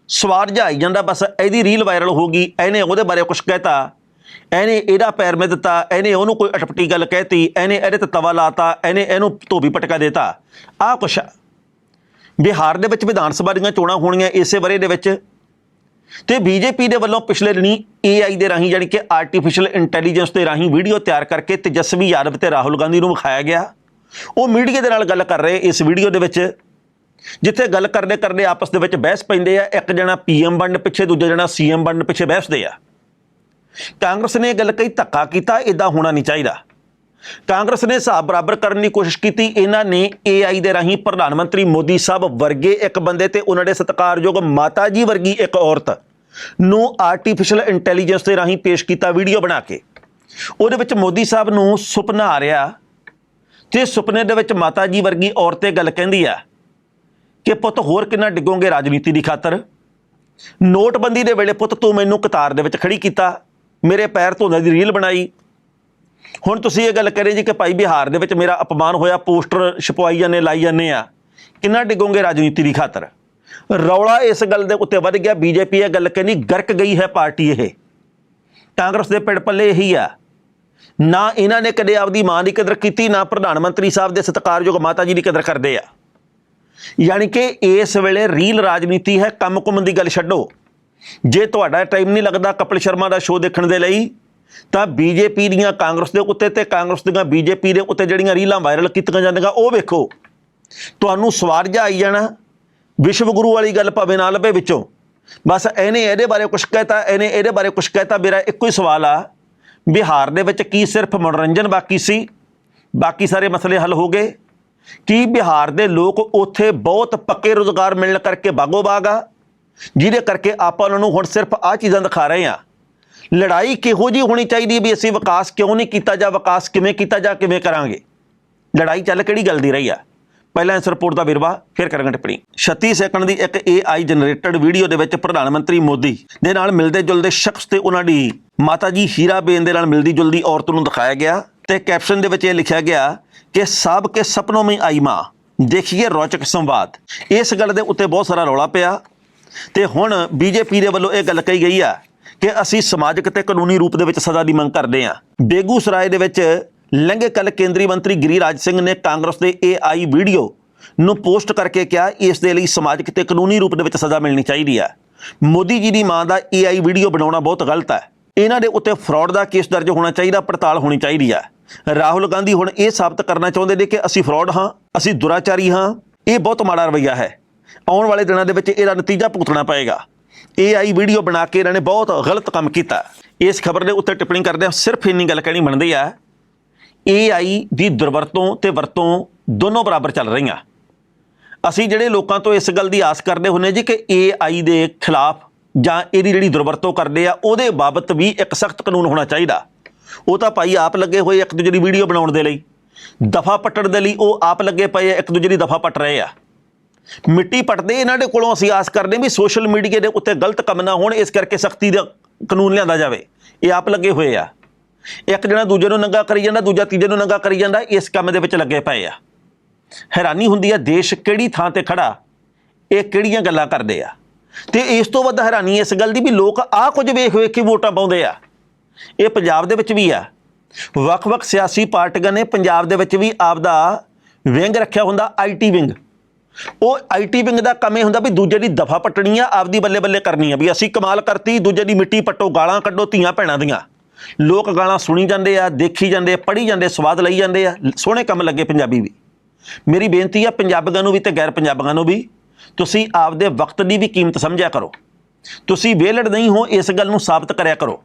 S1: ਸਵਾਰ ਜਾਈ ਜਾਂਦਾ, ਬਸ ਇਹਦੀ ਰੀਲ ਵਾਇਰਲ ਹੋ ਗਈ, ਇਹਨੇ ਉਹਦੇ ਬਾਰੇ ਕੁਝ ਕਹਿਤਾ। ਇਹਨੇ ਇਹਦਾ ਪੈਰ ਮੇ ਦਿੱਤਾ, ਇਹਨੇ ਉਹਨੂੰ ਕੋਈ ਅਟਪਟੀ ਗੱਲ ਕਹਿਤੀ, ਇਹਨੇ ਇਹਦੇ ਤੇ ਤਵਾ ਲਾਤਾ, ਇਹਨੇ ਇਹਨੂੰ ਧੋਬੀ ਪਟਕਾ ਦੇਤਾ। ਆਹ ਕੁਛ ਆ। ਬਿਹਾਰ ਦੇ ਵਿੱਚ ਵਿਧਾਨ ਸਭਾ ਦੀਆਂ ਚੋਣਾਂ ਹੋਣੀਆਂ ਇਸੇ ਬਰੇ ਦੇ ਵਿੱਚ। ਤੇ ਬੀਜੇਪੀ ਦੇ ਵੱਲੋਂ ਪਿਛਲੇ ਦਿਨੀ AI ਦੇ ਰਾਹੀਂ ਯਾਨੀ ਕਿ ਆਰਟੀਫੀਸ਼ੀਅਲ ਇੰਟੈਲੀਜੈਂਸ ਦੇ ਰਾਹੀਂ ਵੀਡੀਓ ਤਿਆਰ ਕਰਕੇ ਤੇਜਸਵੀ ਯਾਦਵ ਤੇ ਰਾਹੁਲ ਗਾਂਧੀ ਨੂੰ ਵਿਖਾਇਆ ਗਿਆ। ਉਹ ਮੀਡੀਆ ਦੇ ਨਾਲ ਗੱਲ ਕਰ ਰਹੇ ਇਸ ਵੀਡੀਓ ਦੇ ਵਿੱਚ, ਜਿੱਥੇ ਗੱਲ ਕਰਦੇ ਕਰਦੇ ਆਪਸ ਦੇ ਵਿੱਚ ਬਹਿਸ ਪੈਂਦੇ ਆ। ਇੱਕ ਜਣਾ ਪੀਐਮ ਬਣਨ ਪਿੱਛੇ, ਦੂਜਾ ਜਣਾ ਸੀਐਮ ਬਣਨ ਪਿੱਛੇ ਬਹਿਸਦੇ ਆ। ਕਾਂਗਰਸ ਨੇ ਇਹ ਗੱਲ ਕਹੀ, ਧੱਕਾ ਕੀਤਾ ਇਦਾਂ ਹੋਣਾ ਨਹੀਂ ਚਾਹੀਦਾ। ਕਾਂਗਰਸ ਨੇ ਹਿਸਾਬ ਬਰਾਬਰ ਕਰਨ ਦੀ ਕੋਸ਼ਿਸ਼ ਕੀਤੀ। ਇਹਨਾਂ ਨੇ AI ਦੇ ਰਾਹੀਂ ਪ੍ਰਧਾਨ ਮੰਤਰੀ ਮੋਦੀ ਸਾਹਿਬ ਵਰਗੇ ਇੱਕ ਬੰਦੇ ਤੇ ਉਹਨਾਂ ਦੇ ਸਤਿਕਾਰਯੋਗ ਮਾਤਾ ਜੀ ਵਰਗੀ ਇੱਕ ਔਰਤ ਨੂੰ ਆਰਟੀਫੀਸ਼ੀਅਲ ਇੰਟੈਲੀਜੈਂਸ ਦੇ ਰਾਹੀਂ ਪੇਸ਼ ਕੀਤਾ ਵੀਡੀਓ ਬਣਾ ਕੇ। ਉਹਦੇ ਵਿੱਚ ਮੋਦੀ ਸਾਹਿਬ ਨੂੰ ਸੁਪਨਾ ਆ ਰਿਹਾ ਤੇ ਸੁਪਨੇ ਦੇ ਵਿੱਚ ਮਾਤਾ ਜੀ ਵਰਗੀ ਔਰਤ ਇਹ ਗੱਲ ਕਹਿੰਦੀ ਆ ਕਿ, ਪੁੱਤ, ਹੋਰ ਕਿੰਨਾ ਡਿੱਗੋਗੇ ਰਾਜਨੀਤੀ ਦੀ ਖਾਤਰ? ਨੋਟਬੰਦੀ ਦੇ ਵੇਲੇ ਪੁੱਤ ਤੂੰ ਮੈਨੂੰ ਕਤਾਰ ਦੇ ਵਿੱਚ ਖੜੀ ਕੀਤਾ। ਮੇਰੇ ਪੈਰ ਧੋਣ ਦੀ ਰੀਲ ਬਣਾਈ। ਹੁਣ ਤੁਸੀਂ ਇਹ ਗੱਲ ਕਰੇ ਜੀ ਕਿ ਭਾਈ ਬਿਹਾਰ ਦੇ ਵਿੱਚ ਮੇਰਾ ਅਪਮਾਨ ਹੋਇਆ, ਪੋਸਟਰ ਛਪਵਾਈ ਜਾਂਦੇ, ਲਾਈ ਜਾਂਦੇ ਆ। ਕਿੰਨਾ ਡਿੱਗੋਗੇ ਰਾਜਨੀਤੀ ਦੀ ਖਾਤਰ? ਰੌਲਾ ਇਸ ਗੱਲ ਦੇ ਉੱਤੇ ਵੱਧ ਗਿਆ, ਬੀਜੇਪੀ ਇਹ ਗੱਲ ਕਹਿੰਦੀ, ਗਰਕ ਗਈ ਹੈ ਪਾਰਟੀ ਇਹ। ਕਾਂਗਰਸ ਦੇ ਪਿੜ ਪੱਲੇ ਇਹੀ ਆ। ਨਾ ਇਹਨਾਂ ਨੇ ਕਦੇ ਆਪਦੀ ਮਾਂ ਦੀ ਕਦਰ ਕੀਤੀ, ਨਾ ਪ੍ਰਧਾਨ ਮੰਤਰੀ ਸਾਹਿਬ ਦੇ ਸਤਿਕਾਰਯੋਗ ਮਾਤਾ ਜੀ ਦੀ ਕਦਰ ਕਰਦੇ ਆ। ਯਾਨੀ ਕਿ ਇਸ ਵੇਲੇ ਰੀਲ ਰਾਜਨੀਤੀ ਹੈ ਕੰਮ ਕੁਮ ਦੀ ਗੱਲ ਛੱਡੋ। ਜੇ ਤੁਹਾਡਾ ਟਾਈਮ ਨਹੀਂ ਲੱਗਦਾ ਕਪਿਲ ਸ਼ਰਮਾ ਦਾ ਸ਼ੋਅ ਦੇਖਣ ਦੇ ਲਈ, ਤਾਂ ਬੀਜੇਪੀ ਦੀਆਂ ਕਾਂਗਰਸ ਦੇ ਉੱਤੇ ਤੇ ਕਾਂਗਰਸ ਦੀਆਂ ਬੀਜੇਪੀ ਦੇ ਉੱਤੇ ਜਿਹੜੀਆਂ ਰੀਲਾਂ ਵਾਇਰਲ ਕੀਤੀਆਂ ਜਾਂਦੀਆਂ, ਉਹ ਵੇਖੋ। ਤੁਹਾਨੂੰ ਸਵਾਰ ਜਾ ਆਈ ਜਾਣਾ, ਵਿਸ਼ਵ ਗੁਰੂ ਵਾਲੀ ਗੱਲ ਭਾਵੇਂ ਨਾ ਲੱਭੇ ਵਿੱਚੋਂ। ਬਸ ਇਹਨੇ ਇਹਦੇ ਬਾਰੇ ਕੁਝ ਕਹਿਤਾ, ਇਹਨੇ ਇਹਦੇ ਬਾਰੇ ਕੁਝ ਕਹਿਤਾ, ਮੇਰਾ ਇੱਕੋ ਹੀ ਸਵਾਲ ਆ, ਬਿਹਾਰ ਦੇ ਵਿੱਚ ਕੀ ਸਿਰਫ ਮਨੋਰੰਜਨ ਬਾਕੀ ਸੀ? ਬਾਕੀ ਸਾਰੇ ਮਸਲੇ ਹੱਲ ਹੋ ਗਏ। ਕੀ ਬਿਹਾਰ ਦੇ ਲੋਕ ਉੱਥੇ ਬਹੁਤ ਪੱਕੇ ਰੋਜ਼ਗਾਰ ਮਿਲਣ ਕਰਕੇ ਬਾਗੋ ਬਾਗ ਆ? ਜਿਹਦੇ ਕਰਕੇ ਆਪਾਂ ਉਹਨਾਂ ਨੂੰ ਹੁਣ ਸਿਰਫ ਆਹ ਚੀਜ਼ਾਂ ਦਿਖਾ ਰਹੇ ਆ ਲੜਾਈ ਕਿਹੋ ਜੀ ਹੋਣੀ ਚਾਹੀਦੀ ਵੀ ਅਸੀਂ ਵਿਕਾਸ ਕਿਉਂ ਨਹੀਂ ਕੀਤਾ ਜਾਂ ਵਿਕਾਸ ਕਿਵੇਂ ਕੀਤਾ ਜਾਂ ਕਿਵੇਂ ਕਰਾਂਗੇ? ਲੜਾਈ ਚੱਲ ਕਿਹੜੀ ਗੱਲ ਦੀ ਰਹੀ ਆ? ਪਹਿਲਾਂ ਇਸ ਰਿਪੋਰਟ ਦਾ ਵਿਰਵਾ, ਫਿਰ ਕਰਾਂਗੇ ਟਿੱਪਣੀ। 36 ਸੈਕਿੰਡ ਦੀ ਇੱਕ AI ਜਨਰੇਟਡ ਵੀਡੀਓ ਦੇ ਵਿੱਚ ਪ੍ਰਧਾਨ ਮੰਤਰੀ ਮੋਦੀ ਦੇ ਨਾਲ ਮਿਲਦੇ ਜੁਲਦੇ ਸ਼ਖਸ ਤੇ ਉਹਨਾਂ ਦੀ ਮਾਤਾ ਜੀ ਹੀਰਾਬੇਨ ਦੇ ਨਾਲ ਮਿਲਦੀ ਜੁਲਦੀ ਔਰਤ ਨੂੰ ਦਿਖਾਇਆ ਗਿਆ ਤੇ ਕੈਪਸ਼ਨ ਦੇ ਵਿੱਚ ਇਹ ਲਿਖਿਆ ਗਿਆ ਕਿ ਸਭ ਕੇ ਸੁਪਨੋਂ ਮੇਂ ਆਈ ਮਾਂ। ਦੇਖੀਏ ਰੌਚਕ ਸੰਵਾਦ। ਇਸ ਗੱਲ ਦੇ ਉੱਤੇ ਬਹੁਤ ਸਾਰਾ ਰੌਲਾ ਪਿਆ। ਤੇ ਹੁਣ ਬੀਜੇਪੀ ਦੇ ਵੱਲੋਂ ਇਹ ਗੱਲ ਕਹੀ ਗਈ ਆ ਕਿ ਅਸੀਂ ਸਮਾਜਿਕ ਤੇ ਕਾਨੂੰਨੀ ਰੂਪ ਦੇ ਵਿੱਚ ਸਜ਼ਾ ਦੀ ਮੰਗ ਕਰਦੇ ਹਾਂ। ਬੇਗੂਸਰਾਏ ਦੇ ਵਿੱਚ ਲੰਘੇ ਕੱਲ ਕੇਂਦਰੀ ਮੰਤਰੀ ਗਿਰੀਰਾਜ ਸਿੰਘ ਨੇ ਕਾਂਗਰਸ ਦੇ AI ਵੀਡੀਓ ਨੂੰ ਪੋਸਟ ਕਰਕੇ ਕਿਹਾ, ਇਸ ਦੇ ਲਈ ਸਮਾਜਿਕ ਤੇ ਕਾਨੂੰਨੀ ਰੂਪ ਦੇ ਵਿੱਚ ਸਜ਼ਾ ਮਿਲਣੀ ਚਾਹੀਦੀ ਆ। ਮੋਦੀ ਜੀ ਦੀ ਮਾਂ ਦਾ AI ਵੀਡੀਓ ਬਣਾਉਣਾ ਬਹੁਤ ਗਲਤ ਹੈ ਇਹਨਾਂ ਦੇ ਉੱਤੇ ਫਰਾਡ ਦਾ ਕੇਸ ਦਰਜ ਹੋਣਾ ਚਾਹੀਦਾ, ਪੜਤਾਲ ਹੋਣੀ ਚਾਹੀਦੀ ਆ। ਰਾਹੁਲ ਗਾਂਧੀ ਹੁਣ ਇਹ ਸਾਬਤ ਕਰਨਾ ਚਾਹੁੰਦੇ ਨੇ ਕਿ ਅਸੀਂ ਫਰਾਡ ਹਾਂ, ਅਸੀਂ ਦੁਰਾਚਾਰੀ ਹਾਂ, ਇਹ ਬਹੁਤ ਮਾੜਾ ਰਵੱਈਆ ਹੈ। ਆਉਣ ਵਾਲੇ ਦਿਨਾਂ ਦੇ ਵਿੱਚ ਇਹਦਾ ਨਤੀਜਾ ਭੁਗਤਣਾ ਪਏਗਾ। AI ਵੀਡੀਓ ਬਣਾ ਕੇ ਇਹਨਾਂ ਨੇ ਬਹੁਤ ਗਲਤ ਕੰਮ ਕੀਤਾ। ਇਸ ਖਬਰ ਦੇ ਉੱਤੇ ਟਿੱਪਣੀ ਕਰਦੇ ਆ ਸਿਰਫ ਇੰਨੀ ਗੱਲ ਕਹਿਣੀ ਬਣਦੀ ਆ AI ਦੀ ਦੁਰਵਰਤੋਂ ਤੇ ਵਰਤੋਂ ਦੋਨੋਂ ਬਰਾਬਰ ਚੱਲ ਰਹੀਆਂ। ਅਸੀਂ ਜਿਹੜੇ ਲੋਕਾਂ ਤੋਂ ਇਸ ਗੱਲ ਦੀ ਆਸ ਕਰਦੇ ਹੁੰਨੇ ਜੀ ਕਿ AI ਦੇ ਖਿਲਾਫ ਜਾਂ ਇਹਦੀ ਜਿਹੜੀ ਦੁਰਵਰਤੋਂ ਕਰਦੇ ਆ, ਉਹਦੇ ਬਾਬਤ ਵੀ ਇੱਕ ਸਖਤ ਕਾਨੂੰਨ ਹੋਣਾ ਚਾਹੀਦਾ। ਉਹ ਤਾਂ ਭਾਈ ਆਪ ਲੱਗੇ ਹੋਏ ਇੱਕ ਦੂਜੇ ਦੀ ਵੀਡੀਓ ਬਣਾਉਣ ਦੇ ਲਈ। ਦਫਾ ਪੱਟਣ ਦੇ ਲਈ ਉਹ ਆਪ ਲੱਗੇ ਪਏ ਆ, ਇੱਕ ਦੂਜੇ ਦੀ ਦਫਾ ਪੱਟ ਰਹੇ ਆ। ਮਿੱਟੀ ਪਟਦੇ, ਇਹਨਾਂ ਦੇ ਕੋਲੋਂ ਅਸੀਂ ਆਸ ਕਰਦੇ ਵੀ ਸੋਸ਼ਲ ਮੀਡੀਆ ਦੇ ਉੱਤੇ ਗਲਤ ਕੰਮ ਨਾ ਹੋਣ, ਇਸ ਕਰਕੇ ਸਖਤੀ ਦਾ ਕਾਨੂੰਨ ਲਿਆਂਦਾ ਜਾਵੇ। ਇਹ ਆਪ ਲੱਗੇ ਹੋਏ ਆ। ਇੱਕ ਜਣਾ ਦੂਜੇ ਨੂੰ ਨੰਗਾ ਕਰੀ ਜਾਂਦਾ, ਦੂਜਾ ਤੀਜੇ ਨੂੰ ਨੰਗਾ ਕਰੀ ਜਾਂਦਾ, ਇਸ ਕੰਮ ਦੇ ਵਿੱਚ ਲੱਗੇ ਪਏ ਆ। ਹੈਰਾਨੀ ਹੁੰਦੀ ਆ, ਦੇਸ਼ ਕਿਹੜੀ ਥਾਂ ਤੇ ਖੜਾ, ਇਹ ਕਿਹੜੀਆਂ ਗੱਲਾਂ ਕਰਦੇ ਆ। ਤੇ ਇਸ ਤੋਂ ਵੱਧ ਹੈਰਾਨੀ ਇਸ ਗੱਲ ਦੀ ਵੀ ਲੋਕ ਆਹ ਕੁਝ ਵੇਖ ਵੇਖ ਕੇ ਵੋਟਾਂ ਪਾਉਂਦੇ ਆ। ਇਹ ਪੰਜਾਬ ਦੇ ਵਿੱਚ ਵੀ ਆ। ਵੱਖ-ਵੱਖ ਸਿਆਸੀ ਪਾਰਟੀਆਂ ਨੇ ਪੰਜਾਬ ਦੇ ਵਿੱਚ ਵੀ ਆਪਦਾ ਵਿੰਗ ਰੱਖਿਆ ਹੁੰਦਾ ਆਈਟੀ ਵਿੰਗ। ਉਹ ਆਈਟੀ ਵਿੰਗ ਦਾ ਕੰਮ ਇਹ ਹੁੰਦਾ ਵੀ ਦੂਜੇ ਦੀ ਦਫਾ ਪੱਟਣੀ ਆ, ਆਪਦੀ ਬੱਲੇ ਬੱਲੇ ਕਰਨੀ ਆ, ਵੀ ਅਸੀਂ ਕਮਾਲ ਕਰਤੀ, ਦੂਜੇ ਦੀ ਮਿੱਟੀ ਪੱਟੋ, ਗਾਲਾਂ ਕੱਢੋ ਧੀਆਂ ਭੈਣਾਂ ਦੀਆਂ। ਲੋਕ ਗਾਲਾਂ ਸੁਣੀ ਜਾਂਦੇ ਆ, ਦੇਖੀ ਜਾਂਦੇ ਆ, ਪੜ੍ਹੀ ਜਾਂਦੇ ਸਵਾਦ ਲਈ ਜਾਂਦੇ ਆ, ਸੋਹਣੇ ਕੰਮ ਲੱਗੇ ਪੰਜਾਬੀ ਵੀ। ਮੇਰੀ ਬੇਨਤੀ ਆ, ਪੰਜਾਬੀਆਂ ਨੂੰ ਵੀ ਤੇ ਗੈਰ ਪੰਜਾਬੀਆਂ ਨੂੰ ਵੀ, ਤੁਸੀਂ ਆਪਦੇ ਵਕਤ ਦੀ ਵੀ ਕੀਮਤ ਸਮਝਿਆ ਕਰੋ। ਤੁਸੀਂ ਵਿਹਲੜ ਨਹੀਂ ਹੋ, ਇਸ ਗੱਲ ਨੂੰ ਸਾਬਤ ਕਰਿਆ ਕਰੋ।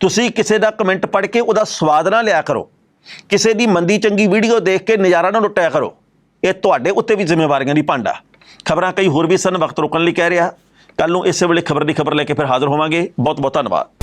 S1: ਤੁਸੀਂ ਕਿਸੇ ਦਾ ਕਮੈਂਟ ਪੜ੍ਹ ਕੇ ਉਹਦਾ ਸਵਾਦ ਨਾ ਲਿਆ ਕਰੋ। ਕਿਸੇ ਦੀ ਮੰਦੀ ਚੰਗੀ ਵੀਡੀਓ ਦੇਖ ਕੇ ਨਜ਼ਾਰਾ ਨਾ ਲੁੱਟਿਆ ਕਰੋ। ਇਹ ਤੁਹਾਡੇ ਉੱਤੇ ਵੀ ਜ਼ਿੰਮੇਵਾਰੀਆਂ ਦੀ ਭਾਂਡਾ ਖਬਰਾਂ ਕਈ ਹੋਰ ਵੀ ਸਨ, ਵਕਤ ਰੋਕਣ ਲਈ ਕਹਿ ਰਿਹਾ। ਕੱਲ ਨੂੰ ਇਸੇ ਵੇਲੇ ਖਬਰ ਦੀ ਖਬਰ ਲੈ ਕੇ ਫਿਰ ਹਾਜ਼ਰ ਹੋਵਾਂਗੇ। ਬਹੁਤ ਬਹੁਤ ਧੰਨਵਾਦ।